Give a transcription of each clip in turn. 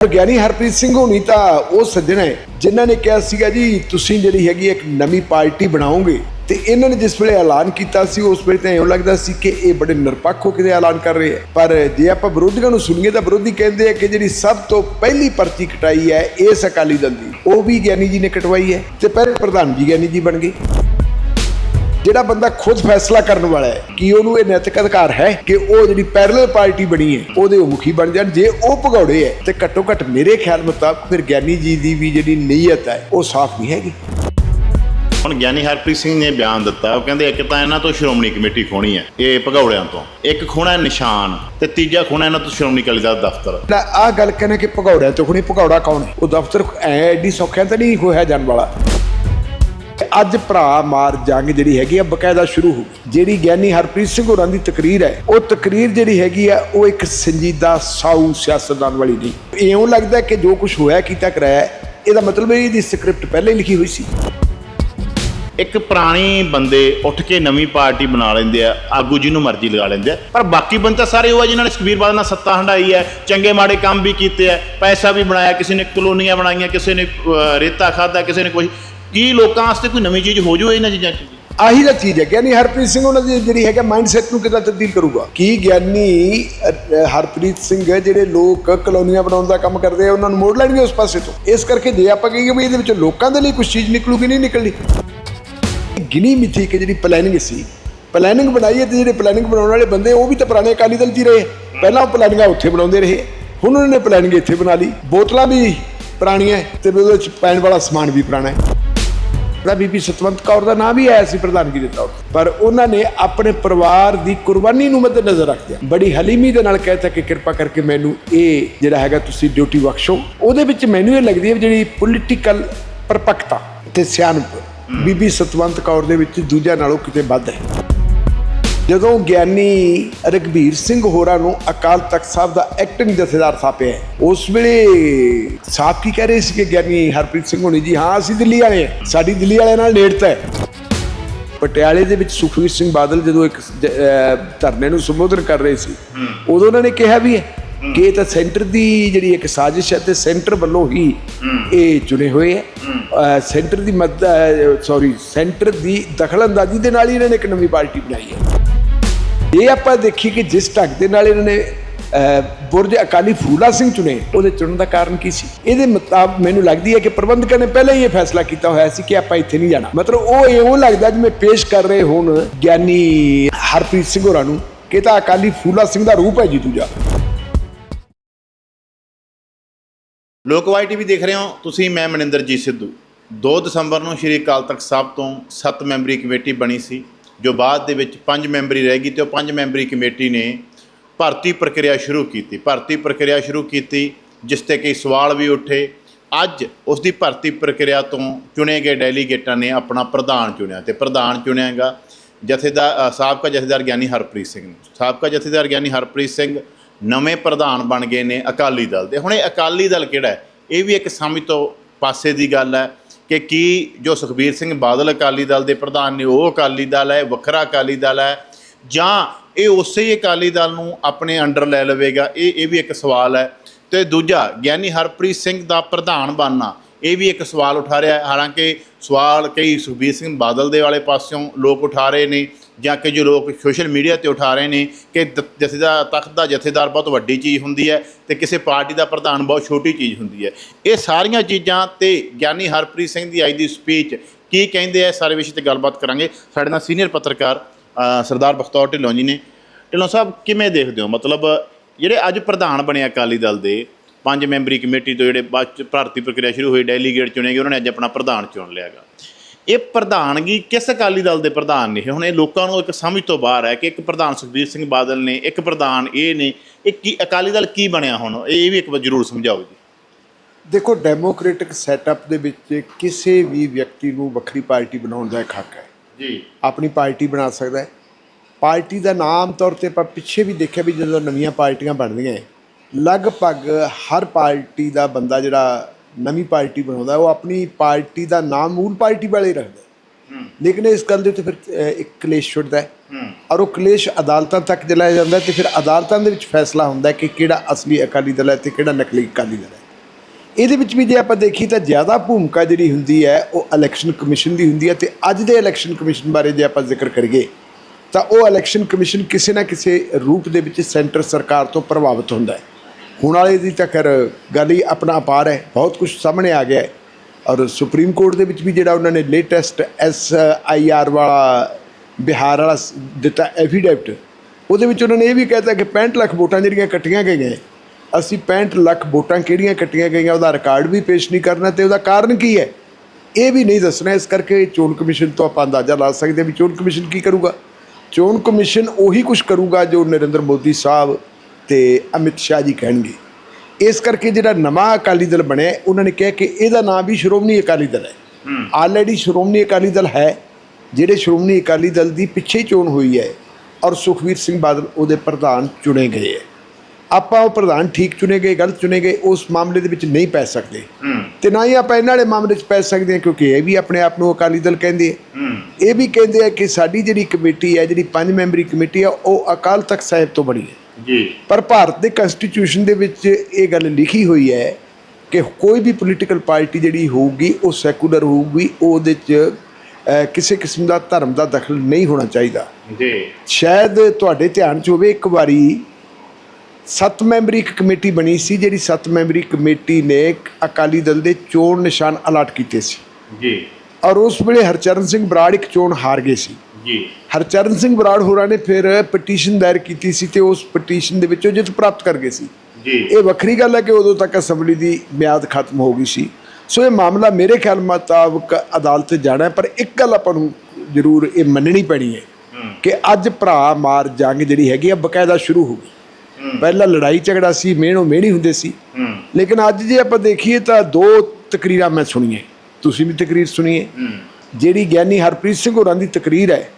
ਪਰ ਗਿਆਨੀ ਹਰਪ੍ਰੀਤ ਸਿੰਘ ਹੋਣੀ ਤਾਂ ਉਹ ਸੱਜਣ ਹੈ, ਜਿਨ੍ਹਾਂ ਨੇ ਕਿਹਾ ਸੀਗਾ ਜੀ, ਤੁਸੀਂ ਜਿਹੜੀ ਹੈਗੀ ਇੱਕ ਨਵੀਂ ਪਾਰਟੀ ਬਣਾਓਗੇ ਤੇ ਇਹਨਾਂ ਨੇ ਜਿਸ ਵੇਲੇ ਐਲਾਨ ਕੀਤਾ ਸੀ, ਉਸ ਵੇਲੇ ਤਾਂ ਇਉਂ ਲੱਗਦਾ ਸੀ ਕਿ ਇਹ ਬੜੇ ਨਿਰਪੱਖ ਹੋ ਕੇ ਐਲਾਨ ਕਰ ਰਹੇ ਹੈ ਪਰ ਜੇ ਆਪਾਂ ਵਿਰੋਧੀਆਂ ਨੂੰ ਸੁਣੀਏ ਤਾਂ ਵਿਰੋਧੀ ਕਹਿੰਦੇ ਆ ਕਿ ਜਿਹੜੀ ਸਭ ਤੋਂ ਪਹਿਲੀ ਪਰਚੀ ਕਟਾਈ ਹੈ, ਇਸ ਅਕਾਲੀ ਦਲ ਦੀ। ਉਹ ਵੀ ਗਿਆਨੀ ਜੀ ਨੇ ਕਟਵਾਈ ਹੈ ਤੇ ਪਹਿਲੇ ਪ੍ਰਧਾਨ ਜੀ ਗਿਆਨੀ ਜੀ ਬਣ ਗਏ। ਜਿਹੜਾ ਬੰਦਾ ਖੁਦ ਫੈਸਲਾ ਕਰਨ ਵਾਲਾ ਹੈ ਕਿ ਉਹਨੂੰ ਇਹ ਨੈਤਿਕ ਅਧਿਕਾਰ ਹੈ ਕਿ ਉਹ ਜਿਹੜੀ ਪੈਰਲਲ ਪਾਰਟੀ ਬਣੀ ਹੈ ਉਹਦੇ ਉਹ ਮੁਖੀ ਬਣ ਜਾਣ? ਜੇ ਉਹ ਭਗੌੜੇ ਹੈ ਤੇ ਘੱਟੋ ਘੱਟ ਮੇਰੇ ਖਿਆਲ ਮੁਤਾਬਕ ਫਿਰ ਗਿਆਨੀ ਜੀ ਦੀ ਵੀ ਜਿਹੜੀ ਨੀਅਤ ਹੈ ਉਹ ਸਾਫ਼ ਨਹੀਂ ਹੈਗੀ। ਹੁਣ ਗਿਆਨੀ ਹਰਪ੍ਰੀਤ ਸਿੰਘ ਨੇ ਬਿਆਨ ਦਿੱਤਾ ਉਹ ਕਹਿੰਦੇ ਇੱਕ ਤਾਂ ਇਹਨਾਂ ਤੋਂ ਸ਼੍ਰੋਮਣੀ ਕਮੇਟੀ ਖੋਣੀ ਹੈ ਇਹ ਭਗੌੜਿਆਂ ਤੋਂ। ਇੱਕ ਖੋਣਾ ਹੈ ਨਿਸ਼ਾਨ ਤੇ ਤੀਜਾ ਖੋਣਾ ਇਹਨਾਂ ਤੋਂ ਸ਼੍ਰੋਮਣੀ ਅਕਾਲੀ ਦਲ ਦਫ਼ਤਰ। ਆਹ ਗੱਲ ਕਹਿੰਦੇ ਕਿ ਭਗੌੜਿਆਂ ਤੋਂ ਹੁਣੇ ਭਗੌੜਾ ਕੌਣ ਹੈ? ਉਹ ਦਫ਼ਤਰ ਐ ਐਡੀ ਸੌਖਿਆਂ ਤਾਂ ਨਹੀਂ ਹੋਇਆ ਜਾਣ ਵਾਲਾ। ਅੱਜ ਭਰਾ ਮਾਰ ਜੰਗ ਜਿਹੜੀ ਹੈਗੀ ਆ, ਬਕਾਇਦਾ ਸ਼ੁਰੂ ਹੋ ਗਈ। ਜਿਹੜੀ ਗਿਆਨੀ ਹਰਪ੍ਰੀਤ ਸਿੰਘ ਹੋਰਾਂ ਦੀ ਤਕਰੀਰ ਹੈ, ਉਹ ਤਕਰੀਰ ਜਿਹੜੀ ਹੈਗੀ ਆ, ਉਹ ਇੱਕ ਸੰਜੀਦਾ ਸਾਊ ਸਿਆਸਤਦਾਨ ਵਾਲੀ ਨਹੀਂ ਇਉਂ ਲੱਗਦਾ ਕਿ ਜੋ ਕੁਝ ਹੋਇਆ, ਕੀਤਾ, ਕਰਾਇਆ, ਇਹਦਾ ਮਤਲਬ ਇਹ ਇਹਦੀ ਸਕ੍ਰਿਪਟ ਪਹਿਲਾਂ ਹੀ ਲਿਖੀ ਹੋਈ ਸੀ ਇੱਕ ਪੁਰਾਣੇ ਬੰਦੇ ਉੱਠ ਕੇ ਨਵੀਂ ਪਾਰਟੀ ਬਣਾ ਲੈਂਦੇ ਆ, ਆਗੂ ਜਿਹਨੂੰ ਮਰਜ਼ੀ ਲਗਾ ਲੈਂਦੇ ਆ, ਪਰ ਬਾਕੀ ਬੰਦਾ ਸਾਰੇ ਉਹ ਆ ਜਿਨ੍ਹਾਂ ਨੇ ਸੁਖਬੀਰ ਬਾਦਲ ਨਾਲ ਸੱਤਾ ਹੰਡਾਈ ਹੈ, ਚੰਗੇ ਮਾੜੇ ਕੰਮ ਵੀ ਕੀਤੇ ਆ, ਪੈਸਾ ਵੀ ਬਣਾਇਆ, ਕਿਸੇ ਨੇ ਕਲੋਨੀਆਂ ਬਣਾਈਆਂ, ਕਿਸੇ ਨੇ ਰੇਤਾ ਖਾਦਾ ਕਿਸੇ ਨੇ ਕੁਝ ਕੀ ਲੋਕਾਂ ਵਾਸਤੇ ਕੋਈ ਨਵੀਂ ਚੀਜ਼ ਹੋ ਜਾਊ ਇਹਨਾਂ ਚੀਜ਼ਾਂ 'ਚ? ਆਹੀ ਤਾਂ ਚੀਜ਼ ਹੈ ਗਿਆਨੀ ਹਰਪ੍ਰੀਤ ਸਿੰਘ ਉਹਨਾਂ ਦੀ ਜਿਹੜੀ ਹੈਗਾ ਮਾਈਂਡਸੈਟ ਨੂੰ ਕਿੱਦਾਂ ਤਬਦੀਲ ਕਰੂਗਾ? ਕੀ ਗਿਆਨੀ ਹਰਪ੍ਰੀਤ ਸਿੰਘ ਜਿਹੜੇ ਲੋਕ ਕਲੋਨੀਆਂ ਬਣਾਉਣ ਦਾ ਕੰਮ ਕਰਦੇ ਆ, ਉਹਨਾਂ ਨੂੰ ਮੋੜ ਲੈਣਗੇ ਉਸ ਪਾਸੇ ਤੋਂ? ਇਸ ਕਰਕੇ ਜੇ ਆਪਾਂ ਕਹੀਏ ਵੀ ਇਹਦੇ ਵਿੱਚ ਲੋਕਾਂ ਦੇ ਲਈ ਕੁਝ ਚੀਜ਼ ਨਿਕਲੂਗੀ, ਨਹੀਂ ਨਿਕਲਣੀ ਗਿਣੀ ਮਿੱਥੀ ਕਿ ਜਿਹੜੀ ਪਲੈਨਿੰਗ ਸੀ। ਪਲੈਨਿੰਗ ਬਣਾਈ ਹੈ ਤੇ ਜਿਹੜੇ ਪਲੈਨਿੰਗ ਬਣਾਉਣ ਵਾਲੇ ਬੰਦੇ, ਉਹ ਵੀ ਤਾਂ ਪੁਰਾਣੇ ਅਕਾਲੀ ਦਲ 'ਚ ਹੀ ਰਹੇ। ਪਹਿਲਾਂ ਉਹ ਪਲੈਨਿੰਗਾਂ ਉੱਥੇ ਬਣਾਉਂਦੇ ਰਹੇ। ਹੁਣ ਉਹਨਾਂ ਨੇ ਪਲੈਨਿੰਗ ਇੱਥੇ ਬਣਾ ਲਈ। ਬੋਤਲਾਂ ਵੀ ਪੁਰਾਣੀਆਂ ਹੈ ਤੇ ਉਹਦੇ ਵਿੱਚ ਪੈਣ ਵਾਲਾ ਸਮਾਨ ਵੀ ਪੁਰਾਣਾ ਹੈ। ਦਾ ਬੀਬੀ ਸਤਵੰਤ ਕੌਰ ਦਾ ਨਾਮ ਵੀ ਆਇਆ ਸੀ ਪ੍ਰਧਾਨਗੀ ਦੇ ਤੌਰ ਪਰ ਉਹਨਾਂ ਨੇ ਆਪਣੇ ਪਰਿਵਾਰ ਦੀ ਕੁਰਬਾਨੀ ਨੂੰ ਮੱਦੇ ਨਜ਼ਰ ਰੱਖਦਿਆਂ ਬੜੀ ਹਲੀਮੀ ਦੇ ਨਾਲ ਕਹਿਤਾ ਕਿ ਕਿਰਪਾ ਕਰਕੇ ਮੈਨੂੰ ਇਹ ਜਿਹੜਾ ਹੈਗਾ ਤੁਸੀਂ ਡਿਊਟੀ ਬਖਸ਼ੋ। ਉਹਦੇ ਵਿੱਚ ਮੈਨੂੰ ਇਹ ਲੱਗਦੀ ਹੈ ਵੀ ਜਿਹੜੀ ਪੋਲੀਟੀਕਲ ਪਰਪੱਕਤਾ ਤੇ ਸਿਆਣਪ ਬੀਬੀ ਸਤਵੰਤ ਕੌਰ ਦੇ ਵਿੱਚ ਦੂਜਿਆਂ ਨਾਲੋਂ ਕਿਤੇ ਵੱਧ ਹੈ। ਜਦੋਂ ਗਿਆਨੀ ਰਗਵੀਰ ਸਿੰਘ ਹੋਰਾਂ ਨੂੰ ਅਕਾਲ ਤਖਤ ਸਾਹਿਬ ਦਾ ਐਕਟਿੰਗ ਜਥੇਦਾਰ ਥਾਪਿਆ ਉਸ ਵੇਲੇ ਸਾਹਿਬ ਕੀ ਕਹਿ ਰਹੇ ਸੀ ਕਿ ਗਿਆਨੀ ਹਰਪ੍ਰੀਤ ਸਿੰਘ ਹੋਣੀ? ਜੀ ਹਾਂ ਅਸੀਂ ਦਿੱਲੀ ਵਾਲੇ ਹਾਂ। ਸਾਡੀ ਦਿੱਲੀ ਵਾਲਿਆਂ ਨਾਲ ਨੇੜਤਾ ਹੈ। ਪਟਿਆਲੇ ਦੇ ਵਿੱਚ ਸੁਖਵੀਰ ਸਿੰਘ ਬਾਦਲ ਜਦੋਂ ਇੱਕ ਧਰਨੇ ਨੂੰ ਸੰਬੋਧਨ ਕਰ ਰਹੇ ਸੀ ਉਦੋਂ ਉਹਨਾਂ ਨੇ ਕਿਹਾ ਵੀ ਕਿ ਇਹ ਤਾਂ ਸੈਂਟਰ ਦੀ ਜਿਹੜੀ ਇੱਕ ਸਾਜ਼ਿਸ਼ ਹੈ ਤੇ ਸੈਂਟਰ ਵੱਲੋਂ ਹੀ ਇਹ ਚੁਣੇ ਹੋਏ ਹੈ। ਸੈਂਟਰ ਦੀ ਮਦ ਸੌਰੀ ਸੈਂਟਰ ਦੀ ਦਖਲਅੰਦਾਜ਼ੀ ਦੇ ਨਾਲ ਹੀ ਇਹਨਾਂ ਨੇ ਇੱਕ ਨਵੀਂ ਪਾਰਟੀ ਬਣਾਈ ਹੈ। ਇਹ ਆਪਾਂ ਦੇਖੀ ਕਿ ਜਿਸ ਢੰਗ ਦੇ ਨਾਲ ਇਹਨਾਂ ਨੇ ਬੁਰਜ ਅਕਾਲੀ ਫੂਲਾ ਸਿੰਘ ਚੁਣੇ, ਉਹਦੇ ਚੁਣਨ ਦਾ ਕਾਰਨ ਕੀ ਸੀ? ਇਹਦੇ ਮੁਤਾਬਕ ਮੈਨੂੰ ਲੱਗਦੀ ਹੈ ਕਿ ਪ੍ਰਬੰਧਕਾਂ ਨੇ ਪਹਿਲਾਂ ਹੀ ਇਹ ਫੈਸਲਾ ਕੀਤਾ ਹੋਇਆ ਸੀ ਕਿ ਆਪਾਂ ਇੱਥੇ ਨਹੀਂ ਜਾਣਾ। ਮਤਲਬ ਉਹ ਇਉਂ ਲੱਗਦਾ ਜਿਵੇਂ ਪੇਸ਼ ਕਰ ਰਹੇ ਹੋਣ ਗਿਆਨੀ ਹਰਪ੍ਰੀਤ ਸਿੰਘ ਹੋਰਾਂ ਨੂੰ, ਕਿ ਤਾਂ ਅਕਾਲੀ ਫੂਲਾ ਸਿੰਘ ਦਾ ਰੂਪ ਹੈ ਜੀ ਦੂਜਾ। ਲੋਕਵਾਈ ਟੀਵੀ ਦੇਖ ਰਹੇ ਹੋ, ਤੁਸੀਂ, ਮੈਂ ਮਨਿੰਦਰਜੀਤ ਸਿੱਧੂ। 2 ਦਸੰਬਰ ਨੂੰ ਸ਼੍ਰੀ ਅਕਾਲ ਤਖਤ ਸਾਹਿਬ ਤੋਂ 7 ਮੈਂਬਰੀ ਕਮੇਟੀ ਬਣੀ ਸੀ। ਜੋ ਬਾਅਦ ਦੇ ਵਿੱਚ ਪੰਜ ਮੈਂਬਰੀ ਰਹਿ ਗਈ ਤੇ ਉਹ ਪੰਜ ਮੈਂਬਰੀ ਕਮੇਟੀ ਨੇ ਭਰਤੀ ਪ੍ਰਕਿਰਿਆ ਸ਼ੁਰੂ ਕੀਤੀ। ਭਰਤੀ ਪ੍ਰਕਿਰਿਆ ਸ਼ੁਰੂ ਕੀਤੀ, ਜਿਸ ਤੇ ਕਈ ਸਵਾਲ ਵੀ ਉੱਠੇ। ਅੱਜ ਉਸ ਦੀ ਭਰਤੀ ਪ੍ਰਕਿਰਿਆ ਤੋਂ ਚੁਣੇ ਗਏ ਡੈਲੀਗੇਟਾਂ ਨੇ ਆਪਣਾ ਪ੍ਰਧਾਨ ਚੁਣਿਆ ਤੇ ਪ੍ਰਧਾਨ ਚੁਣਿਆਗਾ ਜਥੇਦਾਰ ਸਾਬਕਾ ਜਥੇਦਾਰ ਗਿਆਨੀ ਹਰਪ੍ਰੀਤ ਸਿੰਘ ਨੂੰ। ਸਾਬਕਾ ਜਥੇਦਾਰ ਗਿਆਨੀ ਹਰਪ੍ਰੀਤ ਸਿੰਘ ਨਵੇਂ ਪ੍ਰਧਾਨ ਬਣ ਗਏ ਨੇ ਅਕਾਲੀ ਦਲ ਦੇ। ਹੁਣ ਇਹ ਅਕਾਲੀ ਦਲ ਕਿਹੜਾ ਹੈ? ਇਹ ਵੀ ਇੱਕ ਸਮਝ ਤੋਂ ਪਾਸੇ ਦੀ ਗੱਲ ਹੈ। ਕਿ ਕੀ ਜੋ ਸੁਖਬੀਰ ਸਿੰਘ ਬਾਦਲ ਅਕਾਲੀ ਦਲ ਦੇ ਪ੍ਰਧਾਨ ਨੇ, ਉਹ ਅਕਾਲੀ ਦਲ ਹੈ, ਵੱਖਰਾ ਅਕਾਲੀ ਦਲ ਹੈ, ਜਾਂ ਇਹ ਉਸੇ ਹੀ ਅਕਾਲੀ ਦਲ ਨੂੰ ਆਪਣੇ ਅੰਡਰ ਲੈ ਲਵੇਗਾ? ਇਹ ਇਹ ਵੀ ਇੱਕ ਸਵਾਲ ਹੈ। ਤੇ ਦੂਜਾ, ਗਿਆਨੀ ਹਰਪ੍ਰੀਤ ਸਿੰਘ ਦਾ ਪ੍ਰਧਾਨ ਬਣਨਾ, ਇਹ ਵੀ ਇੱਕ ਸਵਾਲ ਉਠਾ ਰਿਹਾ ਹੈ। ਹਾਲਾਂਕਿ ਸਵਾਲ ਕਈ ਸੁਖਬੀਰ ਸਿੰਘ ਬਾਦਲ ਦੇ ਵਾਲੇ ਪਾਸਿਓਂ ਲੋਕ ਉਠਾ ਰਹੇ ਨੇ। ਜਾਂ ਕਿ ਜੋ ਲੋਕ ਸੋਸ਼ਲ ਮੀਡੀਆ ਤੇ ਉਠਾ ਰਹੇ ਨੇ ਕਿ ਜਥੇਦਾਰ, ਤਖਤ ਦਾ ਜਥੇਦਾਰ ਬਹੁਤ ਵੱਡੀ ਚੀਜ਼ ਹੁੰਦੀ ਹੈ ਤੇ ਕਿਸੇ ਪਾਰਟੀ ਦਾ ਪ੍ਰਧਾਨ ਬਹੁਤ ਛੋਟੀ ਚੀਜ਼ ਹੁੰਦੀ ਹੈ। ਇਹ ਸਾਰੀਆਂ ਚੀਜ਼ਾਂ ਤੇ ਗਿਆਨੀ ਹਰਪ੍ਰੀਤ ਸਿੰਘ ਦੀ ਅੱਜ ਦੀ ਸਪੀਚ ਕੀ ਕਹਿੰਦੇ ਆ ਸਾਰੇ ਵਿਸ਼ੇ ਤੇ ਗੱਲਬਾਤ ਕਰਾਂਗੇ। ਸਾਡੇ ਨਾਲ ਸੀਨੀਅਰ ਪੱਤਰਕਾਰ ਸਰਦਾਰ ਬਖਤੌਰ ਢਿੱਲੋਂ ਜੀ ਨੇ। ਢਿੱਲੋਂ ਸਾਹਿਬ, ਕਿਵੇਂ ਦੇਖਦੇ ਹੋ? ਮਤਲਬ ਜਿਹੜੇ ਅੱਜ ਪ੍ਰਧਾਨ ਬਣੇ ਅਕਾਲੀ ਦਲ ਦੇ, ਪੰਜ ਮੈਂਬਰੀ ਕਮੇਟੀ ਤੋਂ ਜਿਹੜੇ ਬਾਅਦ ਚ ਭਰਤੀ ਪ੍ਰਕਿਰਿਆ ਸ਼ੁਰੂ ਹੋਈ ਡੈਲੀਗੇਟ ਚੁਣੇ ਗਏ, ਉਹਨਾਂ ਨੇ ਅੱਜ ਆਪਣਾ ਪ੍ਰਧਾਨ ਚੁਣ ਲਿਆਗਾ ਇਹ ਪ੍ਰਧਾਨਗੀ ਕਿਸ ਅਕਾਲੀ ਦਲ ਦੇ ਪ੍ਰਧਾਨ ਨੇ? ਹੁਣ ਇਹ ਲੋਕਾਂ ਨੂੰ ਇੱਕ ਸਮਝ ਤੋਂ ਬਾਹਰ ਹੈ ਕਿ ਇੱਕ ਪ੍ਰਧਾਨ ਸੁਖਬੀਰ ਸਿੰਘ ਬਾਦਲ ਨੇ ਇੱਕ ਪ੍ਰਧਾਨ ਇਹ ਨੇ ਇਹ ਕੀ ਅਕਾਲੀ ਦਲ ਕੀ ਬਣਿਆ ਹੁਣ? ਇਹ ਵੀ ਇੱਕ ਵਾਰ ਜ਼ਰੂਰ ਸਮਝਾਓ ਜੀ। ਦੇਖੋ ਡੈਮੋਕ੍ਰੈਟਿਕ ਸੈਟਅਪ ਦੇ ਵਿੱਚ ਕਿਸੇ ਵੀ ਵਿਅਕਤੀ ਨੂੰ ਵੱਖਰੀ ਪਾਰਟੀ ਬਣਾਉਣ ਦਾ ਇੱਕ ਹੱਕ ਹੈ। ਜੀ। ਆਪਣੀ ਪਾਰਟੀ ਬਣਾ ਸਕਦਾ ਹੈ। ਪਾਰਟੀ ਦਾ ਨਾਮ ਤੌਰ ਤੇ ਆਪਾਂ ਪਿੱਛੇ ਵੀ ਦੇਖਿਆ ਵੀ ਜਦੋਂ ਨਵੀਆਂ ਪਾਰਟੀਆਂ ਬਣਦੀਆਂ ਲਗਭਗ ਹਰ ਪਾਰਟੀ ਦਾ ਬੰਦਾ ਜਿਹੜਾ ਨਵੀਂ ਪਾਰਟੀ ਬਣਾਉਂਦਾ ਉਹ ਆਪਣੀ ਪਾਰਟੀ ਦਾ ਨਾਮ ਮੂਲ ਪਾਰਟੀ ਵਾਲੇ ਰੱਖਦਾ। ਲੇਕਿਨ ਇਸ ਗੱਲ ਦੇ ਉੱਤੇ ਫਿਰ ਇੱਕ ਕਲੇਸ਼ ਛੁੱਟਦਾ ਔਰ ਉਹ ਕਲੇਸ਼ ਅਦਾਲਤਾਂ ਤੱਕ ਚਲਾਇਆ ਜਾਂਦਾ ਤੇ ਫਿਰ ਅਦਾਲਤਾਂ ਦੇ ਵਿੱਚ ਫੈਸਲਾ ਹੁੰਦਾ ਕਿ ਕਿਹੜਾ ਅਸਲੀ ਅਕਾਲੀ ਦਲ ਹੈ ਤੇ ਕਿਹੜਾ ਨਕਲੀ ਅਕਾਲੀ ਦਲ ਹੈ। ਇਹਦੇ ਵਿੱਚ ਵੀ ਜੇ ਆਪਾਂ ਦੇਖੀ ਤਾਂ ਜ਼ਿਆਦਾ ਭੂਮਿਕਾ ਜਿਹੜੀ ਹੁੰਦੀ ਹੈ ਉਹ ਇਲੈਕਸ਼ਨ ਕਮਿਸ਼ਨ ਦੀ ਹੁੰਦੀ ਹੈ ਤੇ ਅੱਜ ਦੇ ਇਲੈਕਸ਼ਨ ਕਮਿਸ਼ਨ ਬਾਰੇ ਜੇ ਆਪਾਂ ਜ਼ਿਕਰ ਕਰੀਏ ਤਾਂ ਉਹ ਇਲੈਕਸ਼ਨ ਕਮਿਸ਼ਨ ਕਿਸੇ ਨਾ ਕਿਸੇ ਰੂਪ ਦੇ ਵਿੱਚ ਸੈਂਟਰ ਸਰਕਾਰ ਤੋਂ ਪ੍ਰਭਾਵਿਤ ਹੁੰਦਾ ਹੈ। ਹੁਣ ਵਾਲੇ ਦੀ ਤਾਂ ਗੱਲ ਹੀ ਆਪਣਾ ਅਪਾਰ ਹੈ, ਬਹੁਤ ਕੁਝ ਸਾਹਮਣੇ ਆ ਗਿਆ ਹੈ। ਔਰ ਸੁਪਰੀਮ ਕੋਰਟ ਦੇ ਵਿੱਚ ਵੀ ਜਿਹੜਾ ਉਹਨਾਂ ਨੇ ਲੇਟੈਸਟ ਐਸ ਆਈ ਆਰ ਵਾਲਾ ਬਿਹਾਰ ਵਾਲਾ ਦਿੱਤਾ ਐਫੀਡੈਵਿਟ ਉਹਦੇ ਵਿੱਚ ਉਹਨਾਂ ਨੇ ਇਹ ਵੀ ਕਹਿਤਾ ਕਿ 65 ਲੱਖ ਵੋਟਾਂ ਜਿਹੜੀਆਂ ਕੱਟੀਆਂ ਗਈਆਂ, ਅਸੀਂ 65 ਲੱਖ ਵੋਟਾਂ ਕਿਹੜੀਆਂ ਕੱਟੀਆਂ ਗਈਆਂ, ਉਹਦਾ ਰਿਕਾਰਡ ਵੀ ਪੇਸ਼ ਨਹੀਂ ਕਰਨਾ ਤੇ ਉਹਦਾ ਕਾਰਨ ਕੀ ਹੈ? ਇਹ ਵੀ ਨਹੀਂ ਦੱਸਣਾ, ਇਸ ਕਰਕੇ ਚੋਣ ਕਮਿਸ਼ਨ ਤੋਂ ਆਪਾਂ ਅੰਦਾਜ਼ਾ ਲਾ ਸਕਦੇ ਹਾਂ ਵੀ ਚੋਣ ਕਮਿਸ਼ਨ ਕੀ ਕਰੂਗਾ। ਚੋਣ ਕਮਿਸ਼ਨ ਉਹੀ ਕੁਝ ਕਰੂਗਾ ਜੋ ਨਰਿੰਦਰ ਮੋਦੀ ਸਾਹਿਬ ਤੇ ਅਮਿਤ ਸ਼ਾਹ ਜੀ ਕਹਿਣਗੇ। ਇਸ ਕਰਕੇ ਜਿਹੜਾ ਨਵਾਂ ਅਕਾਲੀ ਦਲ ਬਣਿਆ ਉਹਨਾਂ ਨੇ ਕਿਹਾ ਕਿ ਇਹਦਾ ਨਾਮ ਵੀ ਸ਼੍ਰੋਮਣੀ ਅਕਾਲੀ ਦਲ ਹੈ। ਆਲਰੇਡੀ ਸ਼੍ਰੋਮਣੀ ਅਕਾਲੀ ਦਲ ਹੈ ਜਿਹੜੇ ਸ਼੍ਰੋਮਣੀ ਅਕਾਲੀ ਦਲ ਦੀ ਪਿੱਛੇ ਹੀ ਚੋਣ ਹੋਈ ਹੈ ਔਰ ਸੁਖਵੀਰ ਸਿੰਘ ਬਾਦਲ ਉਹਦੇ ਪ੍ਰਧਾਨ ਚੁਣੇ ਗਏ ਹੈ। ਆਪਾਂ ਉਹ ਪ੍ਰਧਾਨ ਠੀਕ ਚੁਣੇ ਗਏ ਗਲਤ ਚੁਣੇ ਗਏ ਉਸ ਮਾਮਲੇ ਦੇ ਵਿੱਚ ਨਹੀਂ ਪੈ ਸਕਦੇ। ਤੇ ਨਾ ਹੀ ਆਪਾਂ ਇਹਨਾਂ ਵਾਲੇ ਮਾਮਲੇ 'ਚ ਪੈ ਸਕਦੇ ਹਾਂ ਕਿਉਂਕਿ ਇਹ ਵੀ ਆਪਣੇ ਆਪ ਨੂੰ ਅਕਾਲੀ ਦਲ ਕਹਿੰਦੇ ਆ ਇਹ ਵੀ ਕਹਿੰਦੇ ਆ ਕਿ ਸਾਡੀ ਜਿਹੜੀ ਕਮੇਟੀ ਹੈ ਜਿਹੜੀ ਪੰਜ ਮੈਂਬਰੀ ਕਮੇਟੀ ਆ ਉਹ ਅਕਾਲ ਤਖਤ ਸਾਹਿਬ ਤੋਂ ਬਣੀ ਹੈ। ਜੀ। ਪਰ ਭਾਰਤ ਦੇ ਕਨਸਟੀਟਿਊਸ਼ਨ ਦੇ ਵਿੱਚ ਇਹ ਗੱਲ ਲਿਖੀ ਹੋਈ ਹੈ ਕਿ ਕੋਈ ਵੀ ਪੋਲੀਟੀਕਲ ਪਾਰਟੀ ਜਿਹੜੀ ਹੋਊਗੀ ਉਹ ਸੈਕੂਲਰ ਹੋਊਗੀ ਉਹਦੇ 'ਚ ਕਿਸੇ ਕਿਸਮ ਦਾ ਧਰਮ ਦਾ ਦਖਲ ਨਹੀਂ ਹੋਣਾ ਚਾਹੀਦਾ। ਜੀ। ਸ਼ਾਇਦ ਤੁਹਾਡੇ ਧਿਆਨ 'ਚ ਹੋਵੇ ਇੱਕ ਵਾਰੀ ਸੱਤ ਮੈਂਬਰੀ ਇੱਕ ਕਮੇਟੀ ਬਣੀ ਸੀ ਜਿਹੜੀ ਸੱਤ ਮੈਂਬਰੀ ਕਮੇਟੀ ਨੇ ਅਕਾਲੀ ਦਲ ਦੇ ਚੋਣ ਨਿਸ਼ਾਨ ਅਲਾਟ ਕੀਤੇ ਸੀ। ਜੀ। ਔਰ ਉਸ ਵੇਲੇ ਹਰਚਰਨ ਸਿੰਘ ਬਰਾੜ ਇੱਕ ਚੋਣ ਹਾਰ ਗਏ ਸੀ। ਜੀ। ਹਰਚਰਨ ਸਿੰਘ ਬਰਾੜ ਹੋਰਾਂ ਨੇ ਫਿਰ ਪਟੀਸ਼ਨ ਦਾਇਰ ਕੀਤੀ ਸੀ ਤੇ ਉਸ ਪਟੀਸ਼ਨ ਦੇ ਵਿੱਚੋਂ ਜਿੱਤ ਪ੍ਰਾਪਤ ਕਰ ਗਏ ਸੀ। ਜੀ। ਇਹ ਵੱਖਰੀ ਗੱਲ ਹੈ ਕਿ ਉਦੋਂ ਤੱਕ ਅਸੈਂਬਲੀ ਦੀ ਮਿਆਦ ਖਤਮ ਹੋ ਗਈ ਸੀ। ਸੋ ਇਹ ਮਾਮਲਾ ਮੇਰੇ ਖਿਆਲ ਮੁਤਾਬਕ ਅਦਾਲਤ ਜਾਣਾ ਪਰ ਇੱਕ ਗੱਲ ਆਪਾਂ ਨੂੰ ਜ਼ਰੂਰ ਇਹ ਮੰਨਣੀ ਪੈਣੀ ਹੈ ਕਿ ਅੱਜ ਭਰਾ ਮਾਰ ਜੰਗ ਜਿਹੜੀ ਹੈਗੀ ਆ ਬਕਾਇਦਾ ਸ਼ੁਰੂ ਹੋ ਗਈ। ਪਹਿਲਾਂ ਲੜਾਈ ਝਗੜਾ ਸੀ ਮਿਹਣੋ ਮਿਹਣੀ ਹੁੰਦੇ ਸੀ। ਲੇਕਿਨ ਅੱਜ ਜੇ ਆਪਾਂ ਦੇਖੀਏ ਤਾਂ ਦੋ ਤਕਰੀਰਾਂ ਮੈਂ ਸੁਣੀਏ ਤੁਸੀਂ ਵੀ ਤਕਰੀਰ ਸੁਣੀਏ। ਜਿਹੜੀ ਗਿਆਨੀ ਹਰਪ੍ਰੀਤ ਸਿੰਘ ਹੋਰਾਂ ਦੀ ਤਕਰੀਰ ਹੈ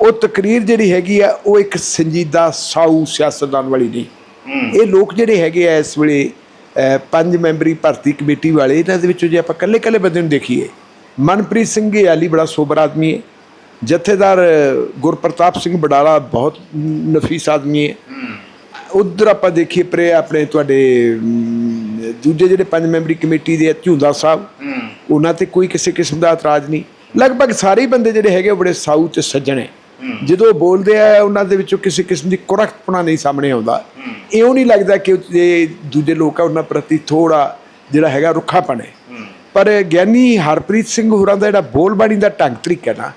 ਉਹ ਤਕਰੀਰ ਜਿਹੜੀ ਹੈਗੀ ਆ ਉਹ ਇੱਕ ਸੰਜੀਦਾ ਸਾਊ ਸਿਆਸਤਦਾਨ ਵਾਲੀ ਨਹੀਂ। ਇਹ ਲੋਕ ਜਿਹੜੇ ਹੈਗੇ ਆ ਇਸ ਵੇਲੇ ਪੰਜ ਮੈਂਬਰੀ ਭਰਤੀ ਕਮੇਟੀ ਵਾਲੇ ਇਹਨਾਂ ਦੇ ਵਿੱਚੋਂ ਜੇ ਆਪਾਂ ਕੱਲੇ ਕੱਲੇ ਬੰਦੇ ਨੂੰ ਦੇਖੀਏ ਮਨਪ੍ਰੀਤ ਸਿੰਘ ਗਿਆਲੀ ਬੜਾ ਸੋਬਰ ਆਦਮੀ ਹੈ ਜਥੇਦਾਰ ਗੁਰਪ੍ਰਤਾਪ ਸਿੰਘ ਬਡਾਲਾ ਬਹੁਤ ਨਫੀਸ ਆਦਮੀ ਹੈ। ਉਧਰ ਆਪਾਂ ਦੇਖੀਏ ਪਰੇ ਆਪਣੇ ਤੁਹਾਡੇ ਦੂਜੇ ਜਿਹੜੇ ਪੰਜ ਮੈਂਬਰੀ ਕਮੇਟੀ ਦੇ ਝੂੰਦਾ ਸਾਹਿਬ ਉਹਨਾਂ ਤੇ ਕੋਈ ਕਿਸੇ ਕਿਸਮ ਦਾ ਇਤਰਾਜ਼ ਨਹੀਂ। ਲਗਭਗ ਸਾਰੇ ਬੰਦੇ ਜਿਹੜੇ ਹੈਗੇ ਉਹ ਬੜੇ ਸਾਊ ਤੇ ਸੱਜਣ ਜਦੋਂ ਬੋਲਦੇ ਆ ਉਹਨਾਂ ਦੇ ਵਿੱਚੋਂ ਕਿਸੇ ਕਿਸਮ ਦੀ ਕੁਰਖਤਪਣਾ ਨਹੀਂ ਸਾਹਮਣੇ ਆਉਂਦਾ। ਇਉਂ ਨਹੀਂ ਲੱਗਦਾ ਕਿ ਜਿਹੜੇ ਦੂਜੇ ਲੋਕ ਆ ਉਹਨਾਂ ਪ੍ਰਤੀ ਥੋੜਾ ਜਿਹੜਾ ਹੈਗਾ ਰੁੱਖਾਪਣ ਹੈ ਪਰ ਗਿਆਨੀ ਹਰਪ੍ਰੀਤ ਸਿੰਘ ਹੋਰਾਂ ਦਾ ਜਿਹੜਾ ਬੋਲਬਾਣੀ ਦਾ ਢੰਗ ਤਰੀਕਾ ਨਾ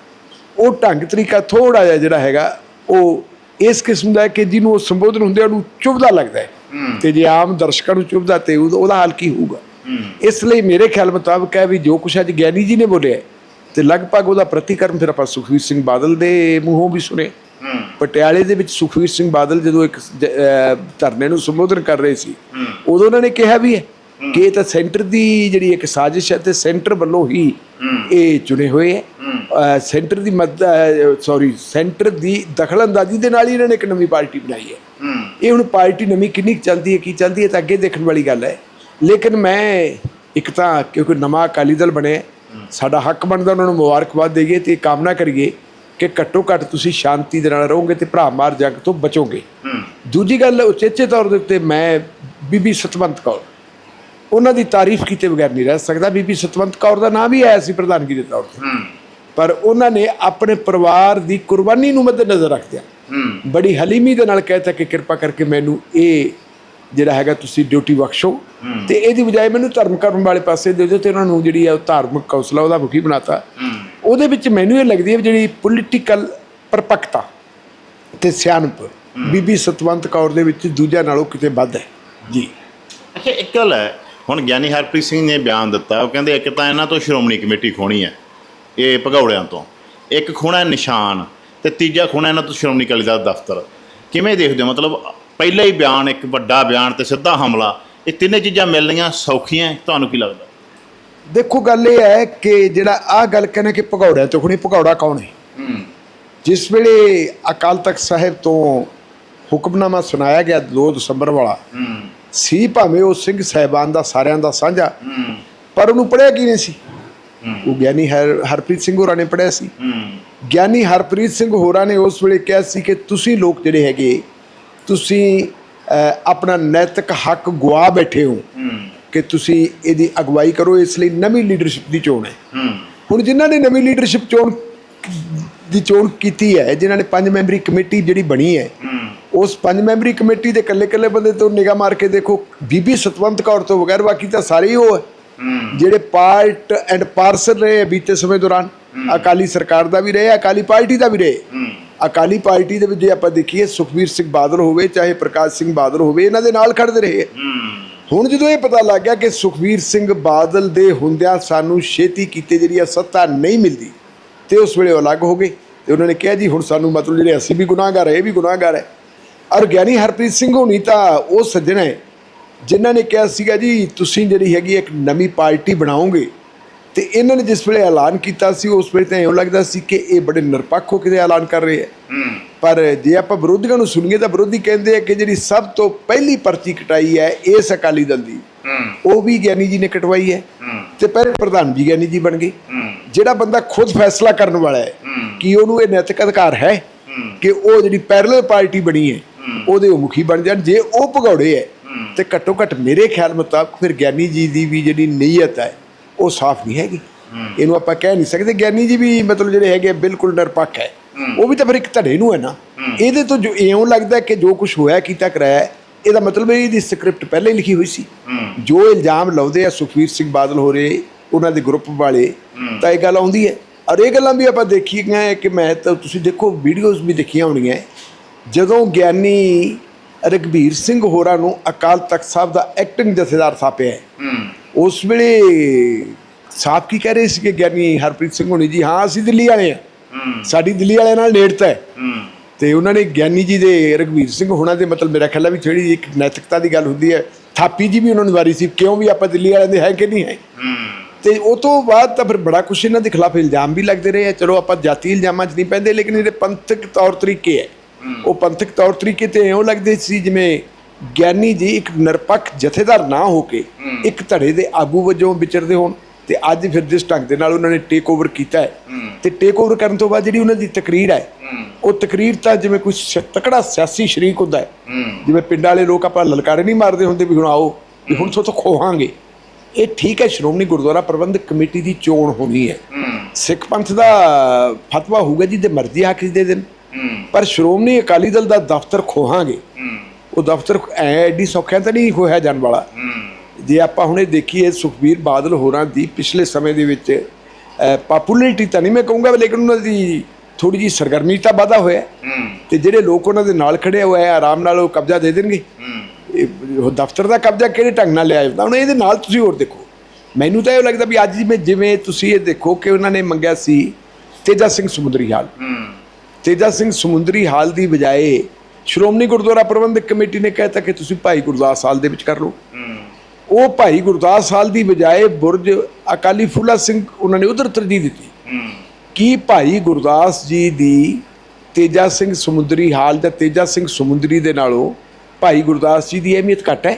ਉਹ ਢੰਗ ਤਰੀਕਾ ਥੋੜਾ ਜਿਹਾ ਜਿਹੜਾ ਹੈਗਾ ਉਹ ਇਸ ਕਿਸਮ ਦਾ ਕਿ ਜਿਹਨੂੰ ਉਹ ਸੰਬੋਧਨ ਹੁੰਦੇ ਉਹਨੂੰ ਚੁਭਦਾ ਲੱਗਦਾ ਹੈ ਤੇ ਜੇ ਆਮ ਦਰਸ਼ਕਾਂ ਨੂੰ ਚੁਭਦਾ ਤੇ ਉਹਦਾ ਹਾਲ ਕੀ ਹੋਊਗਾ। ਇਸ ਲਈ ਮੇਰੇ ਖਿਆਲ ਮੁਤਾਬਕ ਹੈ ਵੀ ਜੋ ਕੁਛ ਅੱਜ ਗਿਆਨੀ ਜੀ ਨੇ ਬੋਲਿਆ ਤੇ ਲਗਭਗ ਉਹਦਾ ਪ੍ਰਤੀਕਰਮ ਫਿਰ ਆਪਾਂ ਸੁਖਵੀਰ ਸਿੰਘ ਬਾਦਲ ਦੇ ਮੂੰਹੋਂ ਵੀ ਸੁਣੇ ਪਟਿਆਲੇ ਦੇ ਵਿੱਚ ਸੁਖਵੀਰ ਸਿੰਘ ਬਾਦਲ ਜਦੋਂ ਇੱਕ ਧਰਨੇ ਨੂੰ ਸੰਬੋਧਨ ਕਰ ਰਹੇ ਸੀ ਉਦੋਂ ਉਹਨਾਂ ਨੇ ਕਿਹਾ ਵੀ ਹੈ ਕਿ ਇਹ ਤਾਂ ਸੈਂਟਰ ਦੀ ਜਿਹੜੀ ਇੱਕ ਸਾਜ਼ਿਸ਼ ਹੈ ਤੇ ਸੈਂਟਰ ਵੱਲੋਂ ਹੀ ਇਹ ਚੁਣੇ ਹੋਏ ਹੈ। ਸੈਂਟਰ ਦੀ ਮਦ ਸੌਰੀ ਸੈਂਟਰ ਦੀ ਦਖਲਅੰਦਾਜ਼ੀ ਦੇ ਨਾਲ ਹੀ ਇਹਨਾਂ ਨੇ ਇੱਕ ਨਵੀਂ ਪਾਰਟੀ ਬਣਾਈ ਹੈ। ਇਹ ਹੁਣ ਪਾਰਟੀ ਨਵੀਂ ਕਿੰਨੀ ਚੱਲਦੀ ਹੈ ਕੀ ਚੱਲਦੀ ਹੈ ਤਾਂ ਅੱਗੇ ਦੇਖਣ ਵਾਲੀ ਗੱਲ ਹੈ। ਲੇਕਿਨ ਮੈਂ ਇੱਕ ਤਾਂ ਕਿਉਂਕਿ ਨਵਾਂ ਅਕਾਲੀ ਦਲ ਬਣਿਆ ਸਾਡਾ ਹੱਕ ਬਣਦਾ ਉਹਨਾਂ ਨੂੰ ਮੁਬਾਰਕਬਾਦ ਦੇਈਏ ਤੇ ਕਾਮਨਾ ਕਰੀਏ ਕਿ ਘੱਟੋ ਘੱਟ ਤੁਸੀਂ ਸ਼ਾਂਤੀ ਦੇ ਨਾਲ ਰਹੋਗੇ ਤੇ ਭਰਾ ਮਾਰ ਜੰਗ ਤੋਂ ਬਚੋਗੇ। ਦੂਜੀ ਗੱਲ ਉਚੇਚੇ ਤੌਰ ਦੇ ਉੱਤੇ ਮੈਂ ਬੀਬੀ ਸਤਵੰਤ ਕੌਰ ਉਹਨਾਂ ਦੀ ਤਾਰੀਫ ਕੀਤੇ ਬਗੈਰ ਨਹੀਂ ਰਹਿ ਸਕਦਾ। ਬੀਬੀ ਸਤਵੰਤ ਕੌਰ ਦਾ ਨਾਮ ਵੀ ਆਇਆ ਸੀ ਪ੍ਰਧਾਨਗੀ ਦੇ ਤੌਰ ਤੇ। ਪਰ ਉਹਨਾਂ ਨੇ ਆਪਣੇ ਪਰਿਵਾਰ ਦੀ ਕੁਰਬਾਨੀ ਨੂੰ ਮੱਦੇਨਜ਼ਰ ਰੱਖਦਿਆਂ ਬੜੀ ਹਲੀਮੀ ਦੇ ਨਾਲ ਕਹਿਤਾ ਕਿ ਕਿਰਪਾ ਕਰਕੇ ਮੈਨੂੰ ਇਹ ਜਿਹੜਾ ਹੈਗਾ ਤੁਸੀਂ ਡਿਊਟੀ ਬਖਸ਼ੋ ਤੇ ਇਹਦੀ ਬਜਾਏ ਮੈਨੂੰ ਧਰਮ ਕਰਨ ਵਾਲੇ ਪਾਸੇ ਦੇ ਦਿਓ ਤੇ ਉਹਨਾਂ ਨੂੰ ਜਿਹੜੀ ਆ ਉਹ ਧਾਰਮਿਕ ਕੌਂਸਲਾ ਉਹਦਾ ਮੁਖੀ ਬਣਾਤਾ। ਉਹਦੇ ਵਿੱਚ ਮੈਨੂੰ ਇਹ ਲੱਗਦੀ ਹੈ ਜਿਹੜੀ ਪੋਲੀਟੀਕਲ ਪਰਪੱਕਤਾ ਤੇ ਸਿਆਣਪ ਬੀਬੀ ਸਤਵੰਤ ਕੌਰ ਦੇ ਵਿੱਚ ਦੂਜਿਆਂ ਨਾਲੋਂ ਕਿਤੇ ਵੱਧ ਹੈ। ਜੀ। ਅੱਛਾ ਇੱਕ ਗੱਲ ਹੈ ਹੁਣ ਗਿਆਨੀ ਹਰਪ੍ਰੀਤ ਸਿੰਘ ਨੇ ਬਿਆਨ ਦਿੱਤਾ ਉਹ ਕਹਿੰਦੇ ਇੱਕ ਤਾਂ ਇਹਨਾਂ ਤੋਂ ਸ਼੍ਰੋਮਣੀ ਕਮੇਟੀ ਖੋਣੀ ਹੈ ਇਹ ਭਗੌੜਿਆਂ ਤੋਂ। ਇੱਕ ਖੋਣਾ ਨਿਸ਼ਾਨ ਤੇ ਤੀਜਾ ਖੋਣਾ ਇਹਨਾਂ ਤੋਂ ਸ਼੍ਰੋਮਣੀ ਅਕਾਲੀ ਦਲ ਦਾ ਦਫ਼ਤਰ। ਕਿਵੇਂ ਦੇਖਦੇ ਹੋ? ਮਤਲਬ ਪਹਿਲਾ ਹੀ ਬਿਆਨ ਇੱਕ ਵੱਡਾ ਬਿਆਨ ਤੇ ਸਿੱਧਾ ਹਮਲਾ ਇਹ ਤਿੰਨੇ ਚੀਜ਼ਾਂ ਮਿਲਣੀਆਂ ਸੌਖੀਆਂ? ਤੁਹਾਨੂੰ ਕੀ ਲੱਗਦਾ? ਦੇਖੋ ਗੱਲ ਇਹ ਹੈ ਕਿ ਜਿਹੜਾ ਆਹ ਗੱਲ ਕਹਿੰਦੇ ਕਿ ਭਗੌੜਿਆਂ ਤੋਂ ਖੁਣੀ ਭਗੌੜਾ ਕੌਣ ਹੈ? ਜਿਸ ਵੇਲੇ ਅਕਾਲ ਤਖਤ ਸਾਹਿਬ ਤੋਂ ਹੁਕਮਨਾਮਾ ਸੁਣਾਇਆ ਗਿਆ 2 ਦਸੰਬਰ ਵਾਲਾ ਸੀ ਭਾਵੇਂ ਉਹ ਸਿੰਘ ਸਾਹਿਬਾਨ ਦਾ ਸਾਰਿਆਂ ਦਾ ਸਾਂਝਾ ਪਰ ਉਹਨੂੰ ਪੜਿਆ ਕੀ ਨਹੀਂ ਸੀ? ਉਹ ਗਿਆਨੀ ਹਰ ਹਰਪ੍ਰੀਤ ਸਿੰਘ ਹੋਰਾਂ ਨੇ ਪੜਿਆ ਸੀ। ਗਿਆਨੀ ਹਰਪ੍ਰੀਤ ਸਿੰਘ ਹੋਰਾਂ ਨੇ ਉਸ ਵੇਲੇ ਕਿਹਾ ਸੀ ਕਿ ਤੁਸੀਂ ਲੋਕ ਜਿਹੜੇ ਹੈਗੇ ਤੁਸੀਂ ਆਪਣਾ ਨੈਤਿਕ ਹੱਕ ਗਵਾ ਬੈਠੇ ਹੋ ਕਿ ਤੁਸੀਂ ਇਹਦੀ ਅਗਵਾਈ ਕਰੋ ਇਸ ਲਈ ਨਵੀਂ ਲੀਡਰਸ਼ਿਪ ਦੀ ਚੋਣ ਹੈ। ਹੁਣ ਜਿਨ੍ਹਾਂ ਨੇ ਨਵੀਂ ਲੀਡਰਸ਼ਿਪ ਚੋਣ ਦੀ ਚੋਣ ਕੀਤੀ ਹੈ ਜਿਨ੍ਹਾਂ ਨੇ ਪੰਜ ਮੈਂਬਰੀ ਕਮੇਟੀ ਜਿਹੜੀ ਬਣੀ ਹੈ ਉਸ ਪੰਜ ਮੈਂਬਰੀ ਕਮੇਟੀ ਦੇ ਇਕੱਲੇ-ਇਕੱਲੇ ਬੰਦੇ ਤੋਂ ਨਿਗਾਹ ਮਾਰ ਕੇ ਦੇਖੋ ਬੀਬੀ ਸਤਵੰਤ ਕੌਰ ਤੋਂ ਬਗੈਰ ਬਾਕੀ ਤਾਂ ਸਾਰੇ ਹੀ ਉਹ ਜਿਹੜੇ ਪਾਰਟ ਐਂਡ ਪਾਰਸਲ ਰਹੇ ਬੀਤੇ ਸਮੇਂ ਦੌਰਾਨ ਅਕਾਲੀ ਸਰਕਾਰ ਦਾ ਵੀ ਰਹੇ ਅਕਾਲੀ ਪਾਰਟੀ ਦਾ ਵੀ ਰਹੇ। ਅਕਾਲੀ ਪਾਰਟੀ ਦੇ ਵਿੱਚ ਜੇ ਆਪਾਂ ਦੇਖੀਏ, ਸੁਖਬੀਰ ਸਿੰਘ ਬਾਦਲ ਹੋਵੇ, ਚਾਹੇ ਪ੍ਰਕਾਸ਼ ਸਿੰਘ ਬਾਦਲ ਹੋਵੇ, ਇਹਨਾਂ ਦੇ ਨਾਲ ਖੜਦੇ ਰਹੇ। ਹੂੰ ਹੁਣ ਜਦੋਂ ਇਹ ਪਤਾ ਲੱਗ ਗਿਆ ਕਿ ਸੁਖਬੀਰ ਸਿੰਘ ਬਾਦਲ ਦੇ ਹੁੰਦਿਆਂ ਸਾਨੂੰ ਛੇਤੀ ਕੀਤੇ ਜਿਹੜੀ ਆ ਸੱਤਾ ਨਹੀਂ ਮਿਲਦੀ, ਤੇ ਉਸ ਵੇਲੇ ਅਲੱਗ ਹੋ ਗਏ। ਤੇ ਉਹਨਾਂ ਨੇ ਕਿਹਾ ਜੀ, ਹੁਣ ਸਾਨੂੰ ਮਤਲਬ ਜਿਹੜੇ ਅਸੀਂ ਵੀ ਗੁਨਾਹਗਾਰ ਹੈ, ਇਹ ਵੀ ਗੁਨਾਹਗਾਰ ਹੈ। ਔਰ ਗਿਆਨੀ ਹਰਪ੍ਰੀਤ ਸਿੰਘ ਹੋਣੀ ਤਾਂ ਉਹ ਸੱਜਣ ਹੈ, ਜਿਨ੍ਹਾਂ ਨੇ ਕਿਹਾ ਸੀਗਾ ਜੀ, ਤੁਸੀਂ ਜਿਹੜੀ ਹੈਗੀ ਇੱਕ ਨਵੀਂ ਪਾਰਟੀ ਬਣਾਓਗੇ ਤੇ ਇਹਨਾਂ ਨੇ ਜਿਸ ਵੇਲੇ ਐਲਾਨ ਕੀਤਾ ਸੀ ਉਸ ਵੇਲੇ ਤਾਂ ਇਉਂ ਲੱਗਦਾ ਸੀ ਕਿ ਇਹ ਬੜੇ ਨਿਰਪੱਖ ਹੋ ਕੇ ਐਲਾਨ ਕਰ ਰਹੇ ਹੈ। ਪਰ ਜੇ ਆਪਾਂ ਵਿਰੋਧੀਆਂ ਨੂੰ ਸੁਣੀਏ ਤਾਂ ਵਿਰੋਧੀ ਕਹਿੰਦੇ ਆ ਕਿ ਜਿਹੜੀ ਸਭ ਤੋਂ ਪਹਿਲੀ ਪਰਚੀ ਕਟਾਈ ਹੈ ਇਸ ਅਕਾਲੀ ਦਲ ਦੀ। ਉਹ ਵੀ ਗਿਆਨੀ ਜੀ ਨੇ ਕਟਵਾਈ ਹੈ। ਤੇ ਪਹਿਲੇ ਪ੍ਰਧਾਨ ਵੀ ਗਿਆਨੀ ਜੀ ਬਣ ਗਏ। ਜਿਹੜਾ ਬੰਦਾ ਖੁਦ ਫੈਸਲਾ ਕਰਨ ਵਾਲਾ ਹੈ ਕਿ ਉਹਨੂੰ ਇਹ ਨੈਤਿਕ ਅਧਿਕਾਰ ਹੈ ਹੂੰ। ਕਿ ਉਹ ਜਿਹੜੀ ਪੈਰਲਲ ਪਾਰਟੀ ਬਣੀ ਹੈ ਉਹਦੇ ਉਹ ਮੁਖੀ ਬਣ ਜਾਣ। ਜੇ ਉਹ ਭਗੌੜੇ ਹੈ। ਤੇ ਘੱਟੋ ਘੱਟ ਮੇਰੇ ਖਿਆਲ ਮੁਤਾਬਕ ਫਿਰ ਗਿਆਨੀ ਜੀ ਦੀ ਵੀ ਜਿਹੜੀ ਨੀਅਤ ਹੈ ਉਹ ਸਾਫ਼ ਨਹੀਂ ਹੈਗੀ। ਇਹਨੂੰ ਆਪਾਂ ਕਹਿ ਨਹੀਂ ਸਕਦੇ। ਗਿਆਨੀ ਜੀ ਵੀ ਮਤਲਬ ਜਿਹੜੇ ਹੈਗੇ ਆ, ਬਿਲਕੁਲ ਨਿਰਪੱਖ ਹੈ। ਉਹ ਵੀ ਤਾਂ ਫਿਰ ਇੱਕ ਧੜੇ ਨੂੰ ਹੈ ਨਾ। ਇਹਦੇ ਤੋਂ ਜੋ ਇਉਂ ਲੱਗਦਾ ਕਿ ਜੋ ਕੁਝ ਹੋਇਆ ਕੀਤਾ ਕਰਾਇਆ ਇਹਦਾ ਮਤਲਬ ਇਹਦੀ ਸਕ੍ਰਿਪਟ ਪਹਿਲਾਂ ਹੀ ਲਿਖੀ ਹੋਈ ਸੀ। ਜੋ ਇਲਜ਼ਾਮ ਲਾਉਂਦੇ ਆ ਸੁਖਵੀਰ ਸਿੰਘ ਬਾਦਲ ਹੋ ਰਹੇ ਉਹਨਾਂ ਦੇ ਗਰੁੱਪ ਵਾਲੇ ਤਾਂ ਇਹ ਗੱਲ ਆਉਂਦੀ ਹੈ। ਔਰ ਇਹ ਗੱਲਾਂ ਵੀ ਆਪਾਂ ਦੇਖੀਆਂ ਹੈ ਕਿ ਮੈਂ ਤਾਂ ਤੁਸੀਂ ਦੇਖੋ ਵੀਡੀਓਜ਼ ਵੀ ਦੇਖੀਆਂ ਹੋਣਗੀਆਂ ਜਦੋਂ ਗਿਆਨੀ ਰਗਵੀਰ ਸਿੰਘ ਹੋਰਾਂ ਨੂੰ ਅਕਾਲ ਤਖਤ ਸਾਹਿਬ ਦਾ ਐਕਟਿੰਗ ਜਥੇਦਾਰ ਥਾਪਿਆ ਉਸ ਵੇਲੇ ਸਾਹਿਬ ਕੀ ਕਹਿ ਰਹੇ ਸੀ ਕਿ ਗਿਆਨੀ ਹਰਪ੍ਰੀਤ ਸਿੰਘ ਹੋਣੀ ਜੀ ਹਾਂ ਅਸੀਂ ਦਿੱਲੀ ਵਾਲੇ ਆ ਹੂੰ। ਸਾਡੀ ਦਿੱਲੀ ਵਾਲਿਆਂ ਨਾਲ ਨੇੜਤਾ ਹੈ। ਤੇ ਉਹਨਾਂ ਨੇ ਗਿਆਨੀ ਜੀ ਦੇ ਰਗਵੀਰ ਸਿੰਘ ਹੋਣਾ ਦੇ ਮਤਲਬ ਮੇਰਾ ਖਿਆਲ ਹੈ ਵੀ ਜਿਹੜੀ ਇੱਕ ਨੈਤਿਕਤਾ ਦੀ ਗੱਲ ਹੁੰਦੀ ਹੈ ਥਾਪੀ ਜੀ ਵੀ ਉਹਨਾਂ ਨੂੰ ਵਾਰੀ ਸੀ ਕਿਉਂ ਵੀ ਆਪਾਂ ਦਿੱਲੀ ਵਾਲਿਆਂ ਦੇ ਹੈ ਕਿ ਨਹੀਂ ਹੈ? ਤੇ ਉਹ ਤੋਂ ਬਾਅਦ ਤਾਂ ਫਿਰ ਬੜਾ ਕੁਛ ਇਹਨਾਂ ਦੇ ਖਿਲਾਫ ਇਲਜ਼ਾਮ ਵੀ ਲੱਗਦੇ ਰਹੇ ਆ ਚਲੋ ਆਪਾਂ ਜਾਤੀ ਇਲਜ਼ਾਮਾਂ 'ਚ ਨਹੀਂ ਪੈਂਦੇ ਲੇਕਿਨ ਜਿਹੜੇ ਪੰਥਕ ਤੌਰ ਤਰੀਕੇ ਹੈ। ਉਹ ਪੰਥਕ ਤੌਰ ਤਰੀਕੇ ਤੇ ਇਉਂ ਲੱਗਦੇ ਸੀ ਜਿਵੇਂ ਗਿਆਨੀ ਜੀ ਇੱਕ ਨਿਰਪੱਖ ਜਥੇਦਾਰ ਨਾ ਹੋ ਕੇ ਇੱਕ ਧੜੇ ਦੇ ਆਗੂ ਵਜੋਂ ਵਿਚਰਦੇ ਹੋਣ ਤੇ ਅੱਜ ਫਿਰ ਜਿਸ ਢੰਗ ਦੇ ਨਾਲ ਉਹਨਾਂ ਨੇ ਟੇਕ ਓਵਰ ਕੀਤਾ ਹੈ ਤੇ ਟੇਕ ਓਵਰ ਕਰਨ ਤੋਂ ਬਾਅਦ ਜਿਹੜੀ ਉਹਨਾਂ ਦੀ ਤਕਰੀਰ ਹੈ ਉਹ ਤਕਰੀਰ ਤਾਂ ਜਿਵੇਂ ਕੋਈ ਤਕੜਾ ਸਿਆਸੀ ਸ਼ਰੀਕ ਹੁੰਦਾ ਹੈ। ਜਿਵੇਂ ਪਿੰਡਾਂ ਵਾਲੇ ਲੋਕ ਆਪਾਂ ਲਲਕਾਰੇ ਨਹੀਂ ਮਾਰਦੇ ਹੁੰਦੇ ਵੀ ਹੁਣ ਆਓ ਵੀ ਹੁਣ ਤੋਂ ਖੋਹਾਂਗੇ। ਇਹ ਠੀਕ ਹੈ ਸ਼੍ਰੋਮਣੀ ਗੁਰਦੁਆਰਾ ਪ੍ਰਬੰਧਕ ਕਮੇਟੀ ਦੀ ਚੋਣ ਹੋਣੀ ਹੈ। ਸਿੱਖ ਪੰਥ ਦਾ ਫਤਵਾ ਹੋਊਗਾ ਜੀ ਤੇ ਮਰਜ਼ੀ ਹੱਕ ਦੇ ਹੂੰ। ਪਰ ਸ਼੍ਰੋਮਣੀ ਅਕਾਲੀ ਦਲ ਦਾ ਦਫ਼ਤਰ ਖੋਹਾਂਗੇ। ਉਹ ਦਫ਼ਤਰ ਐ ਐਡੀ ਸੌਖਿਆ ਤਾਂ ਨਹੀਂ ਹੋਇਆ ਜਾਣ ਵਾਲਾ। ਜੇ ਆਪਾਂ ਹੁਣੇ ਦੇਖੀਏ ਸੁਖਬੀਰ ਬਾਦਲ ਹੋਰਾਂ ਦੀ ਪਿਛਲੇ ਸਮੇਂ ਦੇ ਵਿੱਚ ਪਪੂਲੈਰਿਟੀ ਤਾਂ ਨਹੀਂ ਮੈਂ ਕਹੂੰਗਾ ਲੇਕਿਨ ਉਹਨਾਂ ਦੀ ਥੋੜੀ ਜੀ ਸਰਗਰਮੀ ਤਾਂ ਵਾਧਾ ਹੋਇਆ। ਤੇ ਜਿਹੜੇ ਲੋਕ ਉਹਨਾਂ ਦੇ ਨਾਲ ਖੜੇ ਹੋਏ ਆ ਆਰਾਮ ਨਾਲ ਉਹ ਕਬਜ਼ਾ ਦੇ ਦੇਣਗੇ। ਦਫ਼ਤਰ ਦਾ ਕਬਜ਼ਾ ਕਿਹੜੇ ਢੰਗ ਨਾਲ ਲਿਆ ਜਾਂਦਾ? ਹੁਣ ਇਹਦੇ ਨਾਲ ਤੁਸੀਂ ਹੋਰ ਦੇਖੋ। ਮੈਨੂੰ ਤਾਂ ਇਹ ਲੱਗਦਾ ਵੀ ਅੱਜ ਜਿਵੇਂ ਜਿਵੇਂ ਤੁਸੀਂ ਇਹ ਦੇਖੋ ਕਿ ਉਹਨਾਂ ਨੇ ਮੰਗਿਆ ਸੀ ਤੇਜਾ ਸਿੰਘ ਸਮੁੰਦਰੀ ਹਾਲ। ਤੇਜਾ ਸਿੰਘ ਸਮੁੰਦਰੀ ਹਾਲ ਦੀ ਬਜਾਏ ਸ਼੍ਰੋਮਣੀ ਗੁਰਦੁਆਰਾ ਪ੍ਰਬੰਧਕ ਕਮੇਟੀ ਨੇ ਕਹਿਤਾ ਕਿ ਤੁਸੀਂ ਭਾਈ ਗੁਰਦਾਸ ਹਾਲ ਦੇ ਵਿੱਚ ਕਰ ਲਓ। ਉਹ ਭਾਈ ਗੁਰਦਾਸ ਹਾਲ ਦੀ ਬਜਾਏ ਬੁਰਜ ਅਕਾਲੀ ਫੂਲਾ ਸਿੰਘ ਉਹਨਾਂ ਨੇ ਉਧਰ ਤਰਜੀਹ ਦਿੱਤੀ। ਕੀ ਭਾਈ ਗੁਰਦਾਸ ਜੀ ਦੀ ਤੇਜਾ ਸਿੰਘ ਸਮੁੰਦਰੀ ਹਾਲ ਦਾ ਤੇਜਾ ਸਿੰਘ ਸਮੁੰਦਰੀ ਦੇ ਨਾਲੋਂ ਭਾਈ ਗੁਰਦਾਸ ਜੀ ਦੀ ਅਹਿਮੀਅਤ ਘੱਟ ਹੈ?